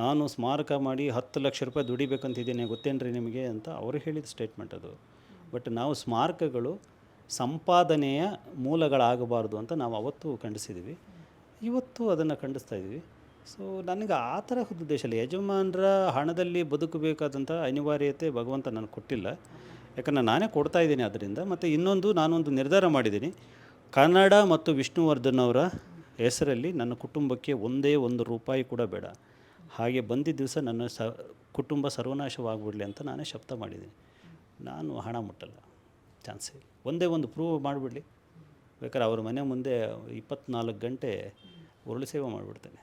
ನಾನು ಸ್ಮಾರಕ ಮಾಡಿ ಹತ್ತು ಲಕ್ಷ ರೂಪಾಯಿ ದುಡಿಬೇಕಂತಿದ್ದೀನಿ, ಗೊತ್ತೇನ್ರಿ ನಿಮಗೆ ಅಂತ ಅವರು ಹೇಳಿದ ಸ್ಟೇಟ್ಮೆಂಟ್ ಅದು. ಬಟ್ ನಾವು ಸ್ಮಾರಕಗಳು ಸಂಪಾದನೆಯ ಮೂಲಗಳಾಗಬಾರ್ದು ಅಂತ ನಾವು ಅವತ್ತು ಖಂಡಿಸಿದ್ವಿ. ಇವತ್ತು ಅದನ್ನು ಖಂಡಿಸ್ತಾ ಇದ್ದೀವಿ ಸೊ ನನಗೆ ಆ ಥರ ಉದ್ದೇಶ ಇಲ್ಲ. ಯಜಮಾನರ ಹಣದಲ್ಲಿ ಬದುಕಬೇಕಾದಂಥ ಅನಿವಾರ್ಯತೆ ಭಗವಂತ ನನಗೆ ಕೊಟ್ಟಿಲ್ಲ. ಯಾಕಂದರೆ ನಾನೇ ಕೊಡ್ತಾ ಇದ್ದೀನಿ ಅದರಿಂದ ಮತ್ತು ಇನ್ನೊಂದು ನಾನೊಂದು ನಿರ್ಧಾರ ಮಾಡಿದ್ದೀನಿ. ಕನ್ನಡ ಮತ್ತು ವಿಷ್ಣುವರ್ಧನ್ ಅವರ ಹೆಸರಲ್ಲಿ ನನ್ನ ಕುಟುಂಬಕ್ಕೆ ಒಂದೇ ಒಂದು ರೂಪಾಯಿ ಕೂಡ ಬೇಡ. ಹಾಗೆ ಬಂದಿದ್ದ ದಿವಸ ನನ್ನ ಸ, ಕುಟುಂಬ ಸರ್ವನಾಶವಾಗ್ಬಿಡಲಿ ಅಂತ ನಾನೇ ಶಬ್ದ ಮಾಡಿದ್ದೀನಿ. ನಾನು ಹಣ ಮುಟ್ಟಲ್ಲ, ಚಾನ್ಸೇ ಇಲ್ಲ. ಒಂದೇ ಒಂದು ಪ್ರೂವ್ ಮಾಡಿಬಿಡಲಿ. ಬೇಕಾದ್ರೆ ಅವ್ರ ಮನೆ ಮುಂದೆ ಇಪ್ಪತ್ನಾಲ್ಕು ಗಂಟೆ ಉರುಳು ಸೇವೆ ಮಾಡಿಬಿಡ್ತೇನೆ.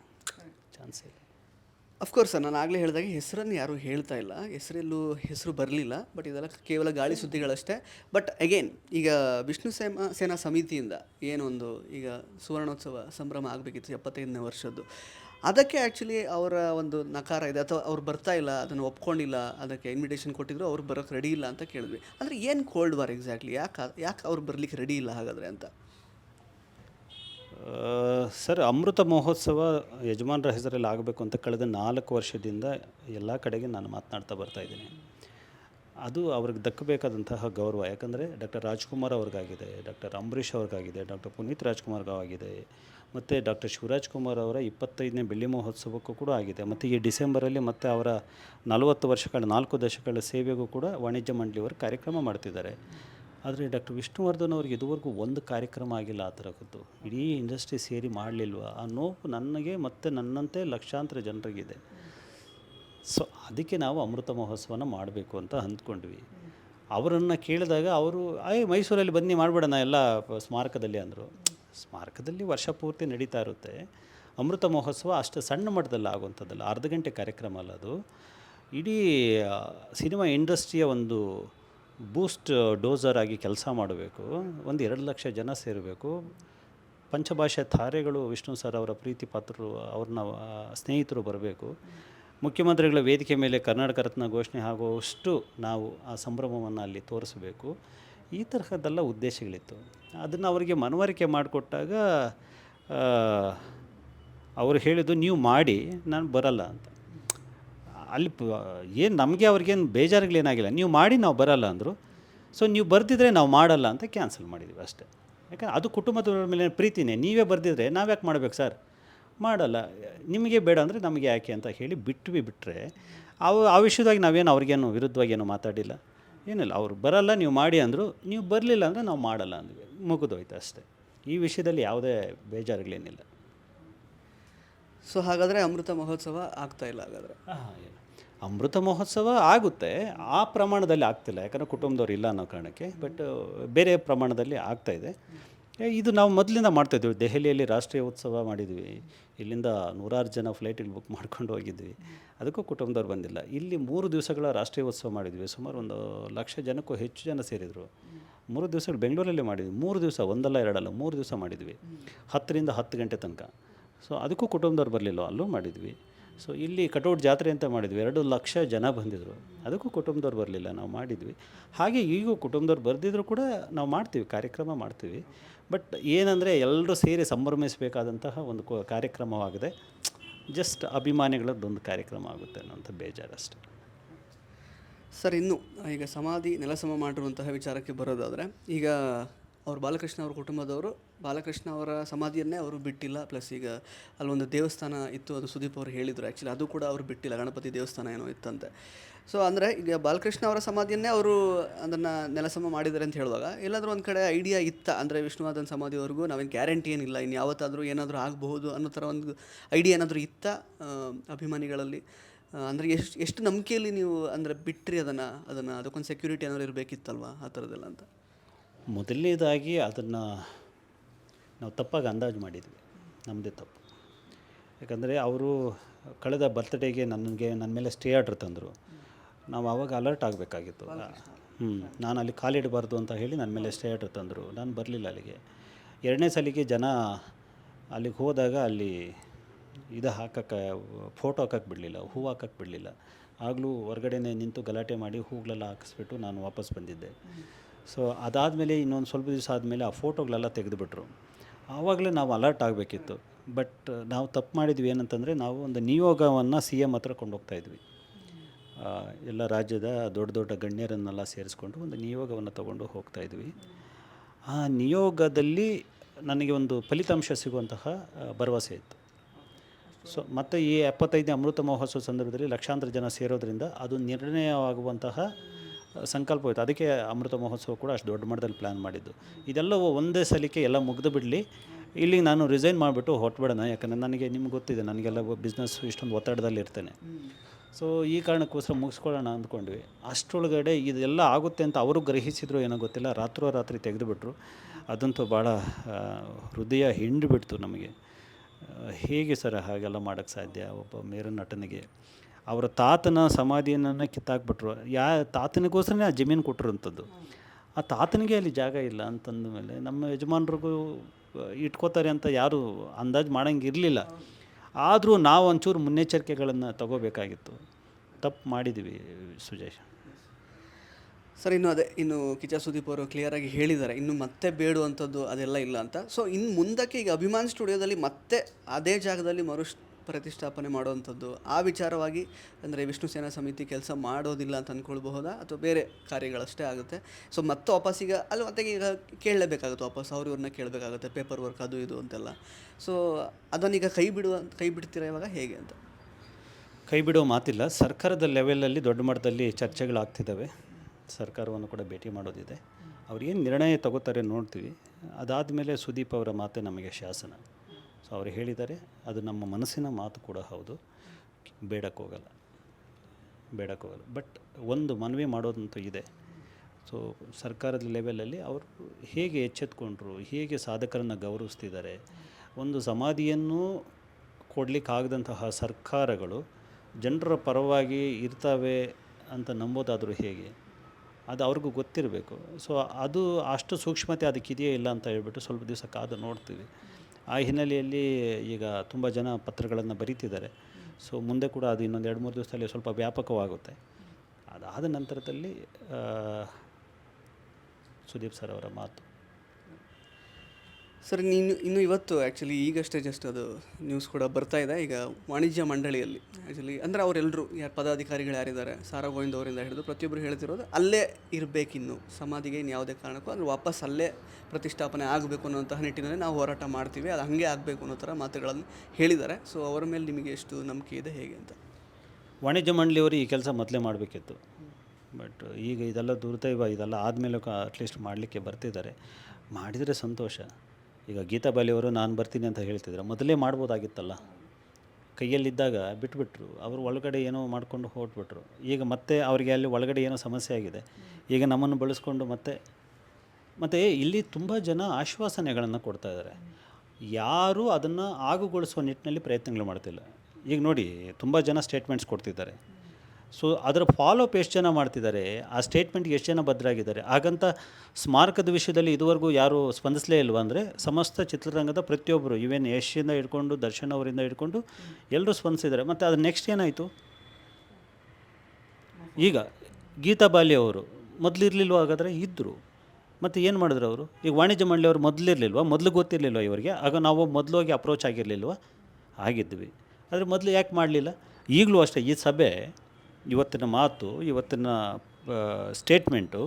ಚಾನ್ಸೇ ಇಲ್ಲ. ಅಫ್ಕೋರ್ಸ್ ಸರ್, ನಾನು ಆಗಲೇ ಹೇಳಿದಾಗ ಹೆಸರನ್ನು ಯಾರೂ ಹೇಳ್ತಾ ಇಲ್ಲ. ಹೆಸರೆಲ್ಲೂ ಹೆಸರು ಬರಲಿಲ್ಲ ಬಟ್ ಇದೆಲ್ಲ ಕೇವಲ ಗಾಳಿ ಸುದ್ದಿಗಳಷ್ಟೇ. ಬಟ್ ಅಗೇನ್ ಈಗ ವಿಷ್ಣು ಸೇನಾ ಸೇನಾ ಸಮಿತಿಯಿಂದ ಏನೊಂದು ಈಗ ಸುವರ್ಣೋತ್ಸವ ಸಂಭ್ರಮ ಆಗಬೇಕಿತ್ತು ಎಪ್ಪತ್ತೈದನೇ ವರ್ಷದ್ದು. ಅದಕ್ಕೆ ಆ್ಯಕ್ಚುಲಿ ಅವರ ಒಂದು ನಕಾರ ಇದೆ, ಅಥವಾ ಅವ್ರು ಬರ್ತಾ ಇಲ್ಲ, ಅದನ್ನು ಒಪ್ಕೊಂಡಿಲ್ಲ, ಅದಕ್ಕೆ ಇನ್ವಿಟೇಷನ್ ಕೊಟ್ಟಿದ್ರು, ಅವ್ರು ಬರೋಕ್ಕೆ ರೆಡಿ ಇಲ್ಲ ಅಂತ ಕೇಳಿದ್ವಿ. ಅಂದರೆ ಏನು ಕೋಲ್ಡ್ ವಾರ್ ಎಕ್ಸಾಕ್ಟ್ಲಿ ಯಾಕೆ ಯಾಕೆ ಅವ್ರು ಬರಲಿಕ್ಕೆ ರೆಡಿ ಇಲ್ಲ ಹಾಗಾದರೆ ಅಂತ? ಸರ್, ಅಮೃತ ಮಹೋತ್ಸವ ಯಜಮಾನರ ಹೆಸರಲ್ಲಿ ಆಗಬೇಕು ಅಂತ ಕಳೆದ ನಾಲ್ಕು ವರ್ಷದಿಂದ ಎಲ್ಲ ಕಡೆಗೆ ನಾನು ಮಾತನಾಡ್ತಾ ಬರ್ತಾ ಇದ್ದೀನಿ. ಅದು ಅವ್ರಿಗೆ ದಕ್ಕಬೇಕಾದಂತಹ ಗೌರವ. ಯಾಕಂದರೆ ಡಾಕ್ಟರ್ ರಾಜ್ಕುಮಾರ್ ಅವ್ರಿಗಾಗಿದೆ, ಡಾಕ್ಟರ್ ಅಂಬರೀಷ್ ಅವ್ರಿಗಾಗಿದೆ, ಡಾಕ್ಟರ್ ಪುನೀತ್ ರಾಜ್ಕುಮಾರ್ಗಾಗಿದೆ ಮತ್ತು ಡಾಕ್ಟರ್ ಶಿವರಾಜ್ ಕುಮಾರ್ ಅವರ ಇಪ್ಪತ್ತೈದನೇ ಬೆಳ್ಳಿ ಮಹೋತ್ಸವಕ್ಕೂ ಕೂಡ ಆಗಿದೆ. ಮತ್ತು ಈ ಡಿಸೆಂಬರಲ್ಲಿ ಮತ್ತು ಅವರ ನಲವತ್ತು ವರ್ಷಗಳ, ನಾಲ್ಕು ದಶಕಗಳ ಸೇವೆಗೂ ಕೂಡ ವಾಣಿಜ್ಯ ಮಂಡಳಿಯವರು ಕಾರ್ಯಕ್ರಮ ಮಾಡ್ತಿದ್ದಾರೆ. ಆದರೆ ಡಾಕ್ಟರ್ ವಿಷ್ಣುವರ್ಧನ್ ಅವ್ರಿಗೆ ಇದುವರೆಗೂ ಒಂದು ಕಾರ್ಯಕ್ರಮ ಆಗಿಲ್ಲ ಆ ಥರದ್ದು ಇಡೀ ಇಂಡಸ್ಟ್ರಿ ಸೇರಿ ಮಾಡಲಿಲ್ವ? ಆ ನೋವು ನನಗೆ ಮತ್ತು ನನ್ನಂತೆ ಲಕ್ಷಾಂತರ ಜನರಿಗಿದೆ. ಸೊ ಅದಕ್ಕೆ ನಾವು ಅಮೃತ ಮಹೋತ್ಸವನ ಮಾಡಬೇಕು ಅಂತ ಅಂದ್ಕೊಂಡ್ವಿ. ಅವರನ್ನು ಕೇಳಿದಾಗ ಅವರು ಅಯ್ಯ ಮೈಸೂರಲ್ಲಿ ಬನ್ನಿ ಮಾಡಿಬಿಡೋಣ ಎಲ್ಲ ಸ್ಮಾರಕದಲ್ಲಿ ಅಂದರು. ಸ್ಮಾರಕದಲ್ಲಿ ವರ್ಷ ಪೂರ್ತಿ ನಡೀತಾ ಇರುತ್ತೆ. ಅಮೃತ ಮಹೋತ್ಸವ ಅಷ್ಟು ಸಣ್ಣ ಮಟ್ಟದಲ್ಲಿ ಆಗುವಂಥದ್ದಲ್ಲ, ಅರ್ಧ ಗಂಟೆ ಕಾರ್ಯಕ್ರಮ ಅಲ್ಲ ಅದು. ಇಡೀ ಸಿನಿಮಾ ಇಂಡಸ್ಟ್ರಿಯ ಒಂದು ಬೂಸ್ಟ್ ಡೋಸರ್ ಆಗಿ ಕೆಲಸ ಮಾಡಬೇಕು. ಒಂದು ಎರಡು ಲಕ್ಷ ಜನ ಸೇರಬೇಕು. ಪಂಚಭಾಷೆ ತಾರೆಗಳು ವಿಷ್ಣು ಸರ್ ಅವರ ಪ್ರೀತಿ ಪಾತ್ರರು, ಅವ್ರನ್ನ ಸ್ನೇಹಿತರು ಬರಬೇಕು. ಮುಖ್ಯಮಂತ್ರಿಗಳ ವೇದಿಕೆ ಮೇಲೆ ಕರ್ನಾಟಕ ರತ್ನ ಘೋಷಣೆ ಆಗುವಷ್ಟು ನಾವು ಆ ಸಂಭ್ರಮವನ್ನು ಅಲ್ಲಿ ತೋರಿಸಬೇಕು. ಈ ತರಹದ್ದೆಲ್ಲ ಉದ್ದೇಶಗಳಿತ್ತು. ಅದನ್ನು ಅವರಿಗೆ ಮನವರಿಕೆ ಮಾಡಿಕೊಟ್ಟಾಗ ಅವರು ಹೇಳಿದ್ದು ನೀವು ಮಾಡಿ, ನಾನು ಬರಲ್ಲ ಅಂತ. ಅಲ್ಲಿ ಏನು ನಮಗೆ ಅವ್ರಿಗೇನು ಬೇಜಾರುಗಳೇನಾಗಿಲ್ಲ. ನೀವು ಮಾಡಿ, ನಾವು ಬರಲ್ಲ ಅಂದರು. ಸೊ ನೀವು ಬರ್ದಿದ್ರೆ ನಾವು ಮಾಡಲ್ಲ ಅಂತ ಕ್ಯಾನ್ಸಲ್ ಮಾಡಿದ್ವಿ ಅಷ್ಟೇ. ಯಾಕಂದ್ರೆ ಅದು ಕುಟುಂಬದವರ ಮೇಲೆ ಪ್ರೀತಿನೇ. ನೀವೇ ಬರ್ದಿದ್ರೆ ನಾವ್ಯಾಕೆ ಮಾಡ್ಬೇಕು ಸರ್? ಮಾಡಲ್ಲ. ನಿಮಗೆ ಬೇಡ ಅಂದರೆ ನಮಗೆ ಯಾಕೆ ಅಂತ ಹೇಳಿ ಬಿಟ್ವಿ ಬಿಟ್ಟರೆ ಅವು ಆ ವಿಷಯದಾಗಿ ನಾವೇನು ಅವ್ರಿಗೇನು ವಿರುದ್ಧವಾಗಿ ಏನು ಮಾತಾಡಿಲ್ಲ. ಏನಿಲ್ಲ ಅವ್ರು ಬರಲ್ಲ ನೀವು ಮಾಡಿ ಅಂದರು ನೀವು ಬರಲಿಲ್ಲ ಅಂದರೆ ನಾವು ಮಾಡಲ್ಲ ಅಂದ್ವಿ. ಮುಗಿದೋಯ್ತು ಅಷ್ಟೇ. ಈ ವಿಷಯದಲ್ಲಿ ಯಾವುದೇ ಬೇಜಾರುಗಳೇನಿಲ್ಲ. ಸೊ ಹಾಗಾದರೆ ಅಮೃತ ಮಹೋತ್ಸವ ಆಗ್ತಾ ಇಲ್ಲ ಹಾಗಾದರೆ? ಅಮೃತ ಮಹೋತ್ಸವ ಆಗುತ್ತೆ. ಆ ಪ್ರಮಾಣದಲ್ಲಿ ಆಗ್ತಿಲ್ಲ. ಯಾಕಂದರೆ ಕುಟುಂಬದವ್ರು ಇಲ್ಲ ಅನ್ನೋ ಕಾರಣಕ್ಕೆ ಬಟ್ ಬೇರೆ ಪ್ರಮಾಣದಲ್ಲಿ ಆಗ್ತಾ ಇದೆ ನಾವು ಮೊದಲಿಂದ ಮಾಡ್ತಾಯಿದ್ದೀವಿ ದೆಹಲಿಯಲ್ಲಿ ರಾಷ್ಟ್ರೀಯ ಉತ್ಸವ ಮಾಡಿದ್ವಿ. ಇಲ್ಲಿಂದ ನೂರಾರು ಜನ ಫ್ಲೈಟಿಗೆ ಬುಕ್ ಮಾಡ್ಕೊಂಡು ಹೋಗಿದ್ವಿ. ಅದಕ್ಕೂ ಕುಟುಂಬದವ್ರು ಬಂದಿಲ್ಲ. ಇಲ್ಲಿ ಮೂರು ದಿವಸಗಳ ರಾಷ್ಟ್ರೀಯ ಉತ್ಸವ ಮಾಡಿದ್ವಿ. ಸುಮಾರು ಒಂದು ಲಕ್ಷ ಜನಕ್ಕೂ ಹೆಚ್ಚು ಜನ ಸೇರಿದರು. ಮೂರು ದಿವಸಗಳು ಬೆಂಗಳೂರಲ್ಲಿ ಮಾಡಿದ್ವಿ. ಮೂರು ದಿವಸ ಒಂದಲ್ಲ ಎರಡಲ್ಲ, ಮೂರು ದಿವಸ ಮಾಡಿದ್ವಿ. ಹತ್ತರಿಂದ ಹತ್ತು ಗಂಟೆ ತನಕ. ಸೊ, ಅದಕ್ಕೂ ಕುಟುಂಬದವ್ರು ಬರಲಿಲ್ಲ. ಅಲ್ಲೂ ಮಾಡಿದ್ವಿ. ಸೊ, ಇಲ್ಲಿ ಕಟೌಟ್ ಜಾತ್ರೆ ಅಂತ ಮಾಡಿದ್ವಿ. ಎರಡು ಲಕ್ಷ ಜನ ಬಂದಿದ್ದರು ಅದಕ್ಕೂ ಕುಟುಂಬದವ್ರು ಬರಲಿಲ್ಲ. ನಾವು ಮಾಡಿದ್ವಿ. ಹಾಗೆ ಈಗೂ ಕುಟುಂಬದವ್ರು ಬರೆದಿದ್ರು ಕೂಡ ನಾವು ಮಾಡ್ತೀವಿ. ಕಾರ್ಯಕ್ರಮ ಮಾಡ್ತೀವಿ. ಬಟ್ ಏನಂದರೆ ಎಲ್ಲರೂ ಸೇರಿ ಸಂಭ್ರಮಿಸಬೇಕಾದಂತಹ ಒಂದು ಕಾರ್ಯಕ್ರಮವಾಗಿದೆ. ಜಸ್ಟ್ ಅಭಿಮಾನಿಗಳದ್ದೊಂದು ಕಾರ್ಯಕ್ರಮ ಆಗುತ್ತೆ ಅನ್ನೋಂಥ ಬೇಜಾರಷ್ಟೆ. ಸರ್, ಇನ್ನು ಈಗ ಸಮಾಧಿ ನೆಲಸಮ ಮಾಡಿರುವಂತಹ ವಿಚಾರಕ್ಕೆ ಬರೋದಾದರೆ, ಈಗ ಅವ್ರ ಬಾಲಕೃಷ್ಣ ಅವ್ರ ಕುಟುಂಬದವರು ಬಾಲಕೃಷ್ಣ ಅವರ ಸಮಾಧಿಯನ್ನೇ ಅವರು ಬಿಟ್ಟಿಲ್ಲ. ಪ್ಲಸ್ ಈಗ ಅಲ್ಲೊಂದು ದೇವಸ್ಥಾನ ಇತ್ತು, ಅದು ಸುದೀಪ್ ಅವರು ಹೇಳಿದರು. ಆ್ಯಕ್ಚುಲಿ ಅದು ಕೂಡ ಅವರು ಬಿಟ್ಟಿಲ್ಲ. ಗಣಪತಿ ದೇವಸ್ಥಾನ ಏನೋ ಇತ್ತಂತೆ. ಸೊ ಅಂದರೆ ಈಗ ಬಾಲಕೃಷ್ಣ ಅವರ ಸಮಾಧಿಯನ್ನೇ ಅವರು ಅದನ್ನು ನೆಲಸಮ ಮಾಡಿದ್ದಾರೆ ಅಂತ ಹೇಳುವಾಗ, ಎಲ್ಲಾದರೂ ಒಂದು ಕಡೆ ಐಡಿಯಾ ಇತ್ತ? ಅಂದರೆ ವಿಷ್ಣುವರ್ಧನ್ ಸಮಾಧಿವರೆಗೂ ನಾವೇನು ಗ್ಯಾರಂಟಿ ಏನಿಲ್ಲ. ಇನ್ನು ಯಾವತ್ತಾದರೂ ಏನಾದರೂ ಆಗಬಹುದು ಅನ್ನೋ ಥರ ಒಂದು ಐಡಿಯಾ ಏನಾದರೂ ಇತ್ತ ಅಭಿಮಾನಿಗಳಲ್ಲಿ? ಅಂದರೆ ಎಷ್ಟು ಎಷ್ಟು ನಂಬಿಕೆಯಲ್ಲಿ ನೀವು ಅಂದರೆ ಬಿಟ್ರಿ ಅದನ್ನು ಅದನ್ನು, ಅದಕ್ಕೊಂದು ಸೆಕ್ಯೂರಿಟಿ ಏನಾದರೂ ಇರಬೇಕಿತ್ತಲ್ವ ಆ ಥರದ್ದೆಲ್ಲ ಅಂತ? ಮೊದಲನೇದಾಗಿ ಅದನ್ನು ನಾವು ತಪ್ಪಾಗಿ ಅಂದಾಜು ಮಾಡಿದ್ವಿ. ನಮ್ಮದೇ ತಪ್ಪು. ಯಾಕಂದರೆ ಅವರು ಕಳೆದ ಬರ್ತ್ಡೇಗೆ ನನಗೆ ನನ್ನ ಮೇಲೆ ಸ್ಟೇ ಆರ್ಡ್ರ್ ತಂದರು. ನಾವು ಆವಾಗ ಅಲರ್ಟ್ ಆಗಬೇಕಾಗಿತ್ತು. ಹ್ಞೂ ನಾನು ಅಲ್ಲಿ ಕಾಲಿಡಬಾರ್ದು ಅಂತ ಹೇಳಿ ನನ್ನ ಮೇಲೆ ಸ್ಟೇ ಆರ್ಡ್ರ್ ತಂದರು. ನಾನು ಬರಲಿಲ್ಲ ಅಲ್ಲಿಗೆ. ಎರಡನೇ ಸಲಿಗೆ ಜನ ಅಲ್ಲಿಗೆ ಹೋದಾಗ ಅಲ್ಲಿ ಇದು ಹಾಕಕ್ಕೆ ಫೋಟೋ ಹಾಕಕ್ಕೆ ಬಿಡಲಿಲ್ಲ ಹೂವು ಹಾಕಕ್ಕೆ ಬಿಡಲಿಲ್ಲ. ಆಗಲೂ ಹೊರಗಡೆನೇ ನಿಂತು ಗಲಾಟೆ ಮಾಡಿ ಹೂಗಳೆಲ್ಲ ಹಾಕಿಸ್ಬಿಟ್ಟು ನಾನು ವಾಪಸ್ ಬಂದಿದ್ದೆ. ಸೊ ಅದಾದಮೇಲೆ ಇನ್ನೊಂದು ಸ್ವಲ್ಪ ದಿವಸ ಆದಮೇಲೆ ಆ ಫೋಟೋಗಳೆಲ್ಲ ತೆಗೆದುಬಿಟ್ರು. ಆವಾಗಲೇ ನಾವು ಅಲರ್ಟ್ ಆಗಬೇಕಿತ್ತು. ಬಟ್ ನಾವು ತಪ್ಪು ಮಾಡಿದ್ವಿ ಏನಂತಂದರೆ, ನಾವು ಒಂದು ನಿಯೋಗವನ್ನು ಸಿ ಎಂ ಹತ್ರ ಕೊಂಡೋಗ್ತಾಯಿದ್ವಿ ಎಲ್ಲ ರಾಜ್ಯದ ದೊಡ್ಡ ದೊಡ್ಡ ಗಣ್ಯರನ್ನೆಲ್ಲ ಸೇರಿಸ್ಕೊಂಡು ಒಂದು ನಿಯೋಗವನ್ನು ತಗೊಂಡು ಹೋಗ್ತಾಯಿದ್ವಿ ಆ ನಿಯೋಗದಲ್ಲಿ ನನಗೆ ಒಂದು ಫಲಿತಾಂಶ ಸಿಗುವಂತಹ ಭರವಸೆ ಇತ್ತು. ಸೊ ಮತ್ತು ಈ ಎಪ್ಪತ್ತೈದನೇ ಅಮೃತ ಮಹೋತ್ಸವ ಸಂದರ್ಭದಲ್ಲಿ ಲಕ್ಷಾಂತರ ಜನ ಸೇರೋದ್ರಿಂದ ಅದು ನಿರ್ಣಯವಾಗುವಂತಹ ಸಂಕಲ್ಪ ಅದಕ್ಕೆ ಅಮೃತ ಮಹೋತ್ಸವ ಕೂಡ ಅಷ್ಟು ದೊಡ್ಡ ಮಟ್ಟದಲ್ಲಿ ಪ್ಲ್ಯಾನ್ ಮಾಡಿದ್ದು. ಇದೆಲ್ಲವೂ ಒಂದೇ ಸಲಿಕೆ ಎಲ್ಲ ಮುಗಿದು ಬಿಡಲಿ. ಇಲ್ಲಿ ನಾನು ರಿಸೈನ್ ಮಾಡಿಬಿಟ್ಟು ಹೊರಟ್ಬಿಡೋಣ. ಯಾಕಂದರೆ ನನಗೆ ನಿಮ್ಗೆ ಗೊತ್ತಿದೆ, ನನಗೆಲ್ಲ ಬಿಸ್ನೆಸ್ ಇಷ್ಟೊಂದು ಒತ್ತಡದಲ್ಲಿ ಇರ್ತೇನೆ. ಸೊ ಈ ಕಾರಣಕ್ಕೋಸ್ಕರ ಮುಗಿಸ್ಕೊಳ್ಳೋಣ ಅಂದ್ಕೊಂಡ್ವಿ. ಅಷ್ಟರೊಳಗಡೆ ಇದೆಲ್ಲ ಆಗುತ್ತೆ ಅಂತ ಅವರು ಗ್ರಹಿಸಿದ್ರು ಏನೋ ಗೊತ್ತಿಲ್ಲ. ರಾತ್ರೋರಾತ್ರಿ ತೆಗೆದುಬಿಟ್ರು. ಅದಂತೂ ಭಾಳ ಹೃದಯ ಹಿಂಡ್ಬಿಡ್ತು ನಮಗೆ. ಹೇಗೆ ಸರ್ ಹಾಗೆಲ್ಲ ಮಾಡೋಕ್ಕೆ ಸಾಧ್ಯ? ಒಬ್ಬ ಮೇರು ನಟನಿಗೆ. ಅವರ ತಾತನ ಸಮಾಧಿಯನ್ನು ಕಿತ್ತಾಕ್ಬಿಟ್ರು. ಯಾ ತಾತನಿಗೋಸ್ಕರನೇ ಆ ಜಮೀನು ಕೊಟ್ಟಿರುವಂಥದ್ದು. ಆ ತಾತನಿಗೆ ಅಲ್ಲಿ ಜಾಗ ಇಲ್ಲ ಅಂತಂದ ಮೇಲೆ ನಮ್ಮ ಯಜಮಾನ್ರಿಗೂ ಇಟ್ಕೋತಾರೆ ಅಂತ ಯಾರು ಅಂದಾಜು ಮಾಡೋಂಗಿರಲಿಲ್ಲ ಆದರೂ ನಾವು ಒಂಚೂರು ಮುನ್ನೆಚ್ಚರಿಕೆಗಳನ್ನು ತಗೋಬೇಕಾಗಿತ್ತು. ತಪ್ಪು ಮಾಡಿದ್ವಿ ಸುಜೇಶ್. ಸರ್, ಇನ್ನು ಅದೇ, ಇನ್ನು ಕಿಚ ಸುದೀಪ್ ಅವರು ಕ್ಲಿಯರಾಗಿ ಹೇಳಿದ್ದಾರೆ. ಇನ್ನು ಮತ್ತೆ ಬೇಡುವಂಥದ್ದು ಅದೆಲ್ಲ ಇಲ್ಲ ಅಂತ. ಸೊ ಇನ್ನು ಮುಂದಕ್ಕೆ ಈಗ ಅಭಿಮಾನ್ ಸ್ಟುಡಿಯೋದಲ್ಲಿ ಮತ್ತೆ ಅದೇ ಜಾಗದಲ್ಲಿ ಮರು ಪ್ರತಿಷ್ಠಾಪನೆ ಮಾಡುವಂಥದ್ದು. ಆ ವಿಚಾರವಾಗಿ ಅಂದರೆ ವಿಷ್ಣು ಸೇನಾ ಸಮಿತಿ ಕೆಲಸ ಮಾಡೋದಿಲ್ಲ ಅಂತ ಅಂದ್ಕೊಳ್ಬಹುದಾ ಅಥವಾ ಬೇರೆ ಕಾರ್ಯಗಳಷ್ಟೇ ಆಗುತ್ತೆ? ಸೊ ಮತ್ತೆ ವಾಪಸ್ ಈಗ ಅಲ್ಲಿ, ಮತ್ತೆ ಈಗ ಕೇಳಲೇಬೇಕಾಗುತ್ತೆ ವಾಪಸ್. ಅವ್ರು ಇವ್ರನ್ನ ಕೇಳಬೇಕಾಗುತ್ತೆ ಪೇಪರ್ ವರ್ಕ್ ಅದು ಇದು ಅಂತೆಲ್ಲ. ಸೊ ಅದನ್ನೀಗ ಕೈ ಬಿಡುವ, ಕೈ ಬಿಡ್ತೀರಾ ಇವಾಗ? ಹೇಗೆ ಅಂತ? ಕೈ ಬಿಡೋ ಮಾತಿಲ್ಲ. ಸರ್ಕಾರದ ಲೆವೆಲಲ್ಲಿ ದೊಡ್ಡ ಮಟ್ಟದಲ್ಲಿ ಚರ್ಚೆಗಳಾಗ್ತಿದ್ದಾವೆ. ಸರ್ಕಾರವನ್ನು ಕೂಡ ಭೇಟಿ ಮಾಡೋದಿದೆ. ಅವ್ರು ಏನು ನಿರ್ಣಯ ತಗೋತಾರೆ ನೋಡ್ತೀವಿ. ಅದಾದಮೇಲೆ ಸುದೀಪ್ ಅವರ ಮಾತೆ ನಮಗೆ ಶಾಸನ. ಸೊ ಅವ್ರು ಹೇಳಿದ್ದಾರೆ, ಅದು ನಮ್ಮ ಮನಸ್ಸಿನ ಮಾತು ಕೂಡ ಹೌದು. ಬೇಡಕ್ಕೋಗಲ್ಲ ಬೇಡಕ್ಕೋಗಲ್ಲ ಬಟ್ ಒಂದು ಮನವಿ ಮಾಡೋದಂತೂ ಇದೆ. ಸೊ ಸರ್ಕಾರದ ಲೆವೆಲಲ್ಲಿ ಅವರು ಹೇಗೆ ಎಚ್ಚೆತ್ಕೊಂಡ್ರು, ಹೇಗೆ ಸಾಧಕರನ್ನು ಗೌರವಿಸ್ತಿದ್ದಾರೆ, ಒಂದು ಸಮಾಧಿಯನ್ನು ಕೊಡಲಿಕ್ಕಾಗದಂತಹ ಸರ್ಕಾರಗಳು ಜನರ ಪರವಾಗಿ ಇರ್ತವೆ ಅಂತ ನಂಬೋದಾದರೂ ಹೇಗೆ? ಅದು ಅವ್ರಿಗೂ ಗೊತ್ತಿರಬೇಕು. ಸೊ ಅದು ಅಷ್ಟು ಸೂಕ್ಷ್ಮತೆ ಅದಕ್ಕಿದೆಯೇ ಇಲ್ಲ ಅಂತ ಹೇಳ್ಬಿಟ್ಟು ಸ್ವಲ್ಪ ದಿವಸ ಕಾದು ನೋಡ್ತೀವಿ. ಆ ಹಿನ್ನೆಲೆಯಲ್ಲಿ ಈಗ ತುಂಬ ಜನ ಪತ್ರಗಳನ್ನು ಬರೀತಿದ್ದಾರೆ. ಸೊ ಮುಂದೆ ಕೂಡ ಅದು ಇನ್ನೊಂದು ಎರಡು, ಮೂರು ದಿವಸದಲ್ಲಿ ಸ್ವಲ್ಪ ವ್ಯಾಪಕವಾಗುತ್ತೆ. ಅದಾದ ನಂತರದಲ್ಲಿ ಸುದೀಪ್ ಸರ್ ಅವರ ಮಾತು. ಸರ್, ನೀನು ಇನ್ನು ಇವತ್ತು ಆ್ಯಕ್ಚುಲಿ ಈಗಷ್ಟೇ ಜಸ್ಟ್ ಅದು ನ್ಯೂಸ್ ಕೂಡ ಬರ್ತಾ ಇದೆ. ಈಗ ವಾಣಿಜ್ಯ ಮಂಡಳಿಯಲ್ಲಿ ಆ್ಯಕ್ಚುಲಿ ಅಂದರೆ ಅವರೆಲ್ಲರೂ ಯಾರು ಪದಾಧಿಕಾರಿಗಳು ಯಾರಿದ್ದಾರೆ? ಸಾರಾ ಗೋವಿಂದ್ ಅವರಿಂದ ಹಿಡಿದು ಪ್ರತಿಯೊಬ್ಬರು ಹೇಳ್ತಿರೋದು ಅಲ್ಲೇ ಇರಬೇಕಿನ್ನು. ಸಮಾಧಿಗೆ ಇನ್ನು ಯಾವುದೇ ಕಾರಣಕ್ಕೂ ಅಂದರೆ ವಾಪಸ್ ಅಲ್ಲೇ ಪ್ರತಿಷ್ಠಾಪನೆ ಆಗಬೇಕು ಅನ್ನೋಂತಹ ನಿಟ್ಟಿನಲ್ಲಿ ನಾವು ಹೋರಾಟ ಮಾಡ್ತೀವಿ. ಅದು ಹಾಗೆ ಆಗಬೇಕು ಅನ್ನೋ ಥರ ಮಾತುಗಳನ್ನು ಹೇಳಿದ್ದಾರೆ. ಸೊ ಅವರ ಮೇಲೆ ನಿಮಗೆ ಎಷ್ಟು ನಂಬಿಕೆ ಇದೆ ಹೇಗೆ ಅಂತ? ವಾಣಿಜ್ಯ ಮಂಡಳಿಯವರು ಈ ಕೆಲಸ ಮೊದಲೇ ಮಾಡಬೇಕಿತ್ತು. ಬಟ್ ಈಗ ಇದೆಲ್ಲ ದುರ್ದೈವ ಇದೆಲ್ಲ ಆದಮೇಲೆ ಅಟ್ಲೀಸ್ಟ್ ಮಾಡಲಿಕ್ಕೆ ಬರ್ತಿದ್ದಾರೆ. ಮಾಡಿದರೆ ಸಂತೋಷ. ಈಗ ಗೀತಾ ಬಾಲಿಯವರು ನಾನು ಬರ್ತೀನಿ ಅಂತ ಹೇಳ್ತಿದ್ರು ಮೊದಲೇ ಮಾಡ್ಬೋದಾಗಿತ್ತಲ್ಲ. ಕೈಯಲ್ಲಿದ್ದಾಗ ಬಿಟ್ಬಿಟ್ರು. ಅವರು ಒಳಗಡೆ ಏನೋ ಮಾಡಿಕೊಂಡು ಹೊರಟ್ಬಿಟ್ರು. ಈಗ ಮತ್ತೆ ಅವರಿಗೆ ಅಲ್ಲಿ ಒಳಗಡೆ ಏನೋ ಸಮಸ್ಯೆ ಆಗಿದೆ. ಈಗ ನಮ್ಮನ್ನು ಬಳಸ್ಕೊಂಡು ಮತ್ತೆ, ಮತ್ತು ಇಲ್ಲಿ ತುಂಬ ಜನ ಆಶ್ವಾಸನೆಗಳನ್ನು ಕೊಡ್ತಾ ಇದ್ದಾರೆ. ಯಾರೂ ಅದನ್ನು ಆಗುಗೊಳಿಸುವ ನಿಟ್ಟಿನಲ್ಲಿ ಪ್ರಯತ್ನಗಳು ಮಾಡ್ತಿಲ್ಲ. ಈಗ ನೋಡಿ, ತುಂಬ ಜನ ಸ್ಟೇಟ್ಮೆಂಟ್ಸ್ ಕೊಡ್ತಿದ್ದಾರೆ. ಸೊ ಅದರ ಫಾಲೋಅಪ್ ಎಷ್ಟು ಜನ ಮಾಡ್ತಿದ್ದಾರೆ? ಆ ಸ್ಟೇಟ್ಮೆಂಟ್ಗೆ ಎಷ್ಟು ಜನ ಬದ್ಧರಾಗಿದ್ದಾರೆ ಹಾಗಂತ ಸ್ಮಾರಕದ ವಿಷಯದಲ್ಲಿ ಇದುವರೆಗೂ ಯಾರು ಸ್ಪಂದಿಸಲೇ ಇಲ್ವಾ ಅಂದರೆ, ಸಮಸ್ತ ಚಿತ್ರರಂಗದ ಪ್ರತಿಯೊಬ್ಬರು ಇವನ್ ಯಶಿಂದ ಹಿಡ್ಕೊಂಡು, ದರ್ಶನ್ ಅವರಿಂದ ಹಿಡ್ಕೊಂಡು ಎಲ್ಲರೂ ಸ್ಪಂದಿಸಿದ್ದಾರೆ. ಮತ್ತು ಅದು ನೆಕ್ಸ್ಟ್ ಏನಾಯಿತು? ಈಗ ಗೀತಾ ಬಾಲಿ ಅವರು ಮೊದಲಿರಲಿಲ್ವ ಹಾಗಾದರೆ? ಇದ್ದರು ಮತ್ತು ಏನು ಮಾಡಿದ್ರು ಅವರು? ಈಗ ವಾಣಿಜ್ಯ ಮಂಡಳಿ ಅವರು ಮೊದಲಿರಲಿಲ್ವ? ಮೊದಲು ಗೊತ್ತಿರಲಿಲ್ವ ಇವರಿಗೆ? ಆಗ ನಾವು ಮೊದಲು ಹೋಗಿ ಅಪ್ರೋಚ್ ಆಗಿರಲಿಲ್ವ? ಆಗಿದ್ವಿ. ಆದರೆ ಮೊದಲು ಯಾಕೆ ಮಾಡಲಿಲ್ಲ? ಈಗಲೂ ಅಷ್ಟೇ ಈ ಸಭೆ ಇವತ್ತಿನ ಮಾತು, ಇವತ್ತಿನ ಸ್ಟೇಟ್ಮೆಂಟು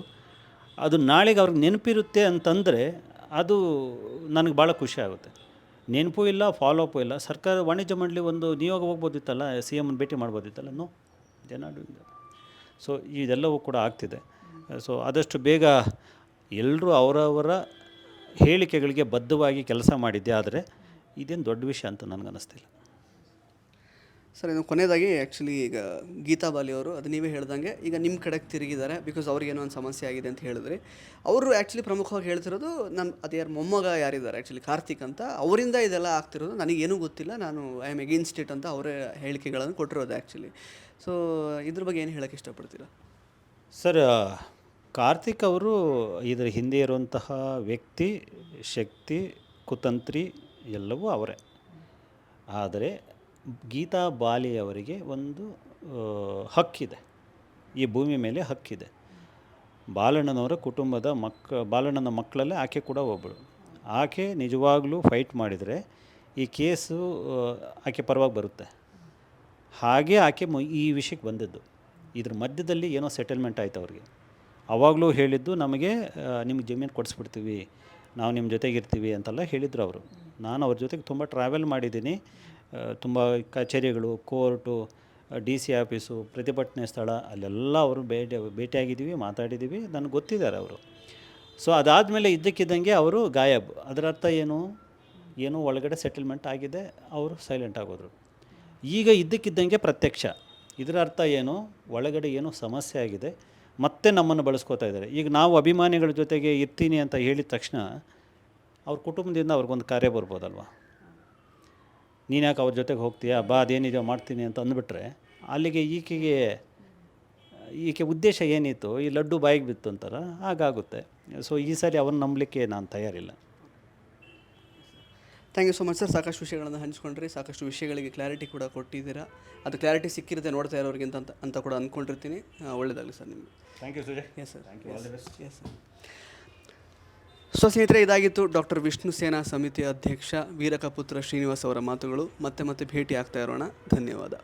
ಅದು ನಾಳೆಗೆ ಅವ್ರಿಗೆ ನೆನಪಿರುತ್ತೆ ಅಂತಂದರೆ ಅದು ನನಗೆ ಭಾಳ ಖುಷಿ ಆಗುತ್ತೆ. ನೆನಪು ಇಲ್ಲ ಫಾಲೋ ಅಪ್ ಇಲ್ಲ. ಸರ್ಕಾರ ವಾಣಿಜ್ಯ ಮಂಡಳಿ ಒಂದು ನಿಯೋಗ ಹೋಗ್ಬೋದಿತ್ತಲ್ಲ ಸಿ ಎಮ್ನ ಭೇಟಿ ಮಾಡ್ಬೋದಿತ್ತಲ್ಲ? ನೋ ಜನ ಸೊ ಇದೆಲ್ಲವೂ ಕೂಡ ಆಗ್ತಿದೆ. ಸೊ ಆದಷ್ಟು ಬೇಗ ಎಲ್ಲರೂ ಅವರವರ ಹೇಳಿಕೆಗಳಿಗೆ ಬದ್ಧವಾಗಿ ಕೆಲಸ ಮಾಡಿದ್ದೆ ಆದರೆ ಇದೇನು ದೊಡ್ಡ ವಿಷಯ ಅಂತ ನನಗನ್ನಿಸ್ತಿಲ್ಲ. ಸರ್, ಇನ್ನು ಕೊನೆಯದಾಗಿ ಆ್ಯಕ್ಚುಲಿ ಈಗ ಗೀತಾ ಬಾಲಿ ಅವರು, ಅದು ನೀವೇ ಹೇಳ್ದಂಗೆ ಈಗ ನಿಮ್ಮ ಕಡೆಗೆ ತಿರುಗಿದ್ದಾರೆ ಬಿಕಾಸ್ ಅವ್ರಿಗೇನೋ ಒಂದು ಸಮಸ್ಯೆ ಆಗಿದೆ ಅಂತ ಹೇಳಿದ್ರಿ. ಅವರು ಆ್ಯಕ್ಚುಲಿ ಪ್ರಮುಖವಾಗಿ ಹೇಳ್ತಿರೋದು ನನ್ನ ಅದು ಯಾರು ಮೊಮ್ಮಗ ಯಾರಿದ್ದಾರೆ ಆ್ಯಕ್ಚುಲಿ ಕಾರ್ತಿಕ್ ಅಂತ. ಅವರಿಂದ ಇದೆಲ್ಲ ಆಗ್ತಿರೋದು, ನನಗೇನೂ ಗೊತ್ತಿಲ್ಲ. ನಾನು ಐ ಆಮ್ ಎಗೇನ್ಸ್ಟ್ ಇಟ್ ಅಂತ ಅವರೇ ಹೇಳಿಕೆಗಳನ್ನು ಕೊಟ್ಟಿರೋದು ಆ್ಯಕ್ಚುಲಿ ಸೊ ಇದ್ರ ಬಗ್ಗೆ ಏನು ಹೇಳೋಕ್ಕೆ ಇಷ್ಟಪಡ್ತೀರಾ? ಸರ್ ಕಾರ್ತಿಕ್ ಅವರು ಇದರ ಹಿಂದೆ ಇರುವಂತಹ ವ್ಯಕ್ತಿ, ಶಕ್ತಿ, ಕುತಂತ್ರಿ ಎಲ್ಲವೂ ಅವರೇ. ಆದರೆ ಗೀತಾ ಬಾಲಿಯವರಿಗೆ ಒಂದು ಹಕ್ಕಿದೆ. ಈ ಭೂಮಿ ಮೇಲೆ ಹಕ್ಕಿದೆ. ಬಾಲಣ್ಣನವರ ಕುಟುಂಬದ ಮಕ್ಕ ಬಾಲಣ್ಣನ ಮಕ್ಕಳಲ್ಲೇ ಆಕೆ ಕೂಡ ಒಬ್ಬಳು. ಆಕೆ ನಿಜವಾಗಲೂ ಫೈಟ್ ಮಾಡಿದರೆ ಈ ಕೇಸು ಆಕೆ ಪರವಾಗಿ ಬರುತ್ತೆ. ಹಾಗೆ ಆಕೆ ಈ ವಿಷಯಕ್ಕೆ ಬಂದಿದ್ದು. ಇದ್ರ ಮಧ್ಯದಲ್ಲಿ ಏನೋ ಸೆಟಲ್ಮೆಂಟ್ ಆಯ್ತು ಅವ್ರಿಗೆ. ಆವಾಗಲೂ ಹೇಳಿದ್ದು ನಮಗೆ ನಿಮ್ಗೆ ಜಮೀನು ಕೊಡಿಸ್ಬಿಡ್ತೀವಿ, ನಾವು ನಿಮ್ಮ ಜೊತೆಗಿರ್ತೀವಿ ಅಂತೆಲ್ಲ ಹೇಳಿದ್ರು ಅವರು. ನಾನು ಅವ್ರ ಜೊತೆಗೆ ತುಂಬ ಟ್ರಾವೆಲ್ ಮಾಡಿದ್ದೀನಿ. ತುಂಬ ಕಚೇರಿಗಳು, ಕೋರ್ಟು, ಡಿ ಸಿ ಆಫೀಸು, ಪ್ರತಿಭಟನೆ ಸ್ಥಳ, ಅಲ್ಲೆಲ್ಲ ಅವರು ಭೇಟಿ, ಭೇಟಿಯಾಗಿದ್ದೀವಿ, ಮಾತಾಡಿದ್ದೀವಿ, ನನಗೆ ಗೊತ್ತಿದ್ದಾರೆ ಅವರು. ಸೊ ಅದಾದಮೇಲೆ ಇದ್ದಕ್ಕಿದ್ದಂಗೆ ಅವರು ಗಾಯಬ್. ಅದರ ಅರ್ಥ ಏನು? ಏನೋ ಒಳಗಡೆ ಸೆಟಲ್ಮೆಂಟ್ ಆಗಿದೆ, ಅವರು ಸೈಲೆಂಟ್ ಆಗೋದ್ರು. ಈಗ ಇದ್ದಕ್ಕಿದ್ದಂಗೆ ಪ್ರತ್ಯಕ್ಷ. ಇದರ ಅರ್ಥ ಏನು? ಒಳಗಡೆ ಏನೋ ಸಮಸ್ಯೆ ಆಗಿದೆ, ಮತ್ತೆ ನಮ್ಮನ್ನು ಬಳಸ್ಕೋತಾ ಇದ್ದಾರೆ. ಈಗ ನಾವು ಅಭಿಮಾನಿಗಳ ಜೊತೆಗೆ ಇರ್ತೀನಿ ಅಂತ ಹೇಳಿದ ತಕ್ಷಣ, ಅವ್ರ ಕುಟುಂಬದಿಂದ ಅವ್ರಿಗೊಂದು ಕಾರ್ಯ ಬರ್ಬೋದಲ್ವ? ನೀನು ಯಾಕೆ ಅವ್ರ ಜೊತೆಗೆ ಹೋಗ್ತೀಯಾ? ಬಾ ಅದೇನಿದೆಯೋ ಮಾಡ್ತೀನಿ ಅಂತ ಅಂದ್ಬಿಟ್ರೆ ಅಲ್ಲಿಗೆ ಈಕೆಗೆ ಈಕೆ ಉದ್ದೇಶ ಏನಿತ್ತು? ಈ ಲಡ್ಡು ಬಾಯಿಗೆ ಬಿತ್ತು ಅಂತಾರ? ಹಾಗಾಗುತ್ತೆ. ಸೊ ಈ ಸಾರಿ ಅವ್ರನ್ನ ನಂಬಲಿಕ್ಕೆ ನಾನು ತಯಾರಿಲ್ಲ. Thank you so much sir ಸಾಕಷ್ಟು ವಿಷಯಗಳನ್ನು ಹಂಚ್ಕೊಂಡ್ರಿ. ಸಾಕಷ್ಟು ವಿಷಯಗಳಿಗೆ ಕ್ಲಾರಿಟಿ ಕೂಡ ಕೊಟ್ಟಿದ್ದೀರಾ. ಅದು ಕ್ಲಾರಿಟಿ ಸಿಕ್ಕಿರುತ್ತೆ ನೋಡ್ತಾ ಇರೋರಿಗೆ ಅಂತ ಅಂತ ಕೂಡ ಅಂದ್ಕೊಂಡಿರ್ತೀನಿ ಒಳ್ಳೆಯದಾಗಲಿ ಸರ್ ನಿಮಗೆ. Thank you Sujay yes sir thank you all the best yes sir so ಸ್ನೇಹಿತರೆ ಇದಾಗಿತ್ತು ಡಾಕ್ಟರ್ ವಿಷ್ಣು ಸೇನಾ ಸಮಿತಿಯ ಅಧ್ಯಕ್ಷ ವೀರಕಪುತ್ರ ಶ್ರೀನಿವಾಸ್ ಅವರ ಮಾತುಗಳು. ಮತ್ತೆ ಮತ್ತೆ ಭೇಟಿ ಆಗ್ತಾ ಇರೋಣ. ಧನ್ಯವಾದ.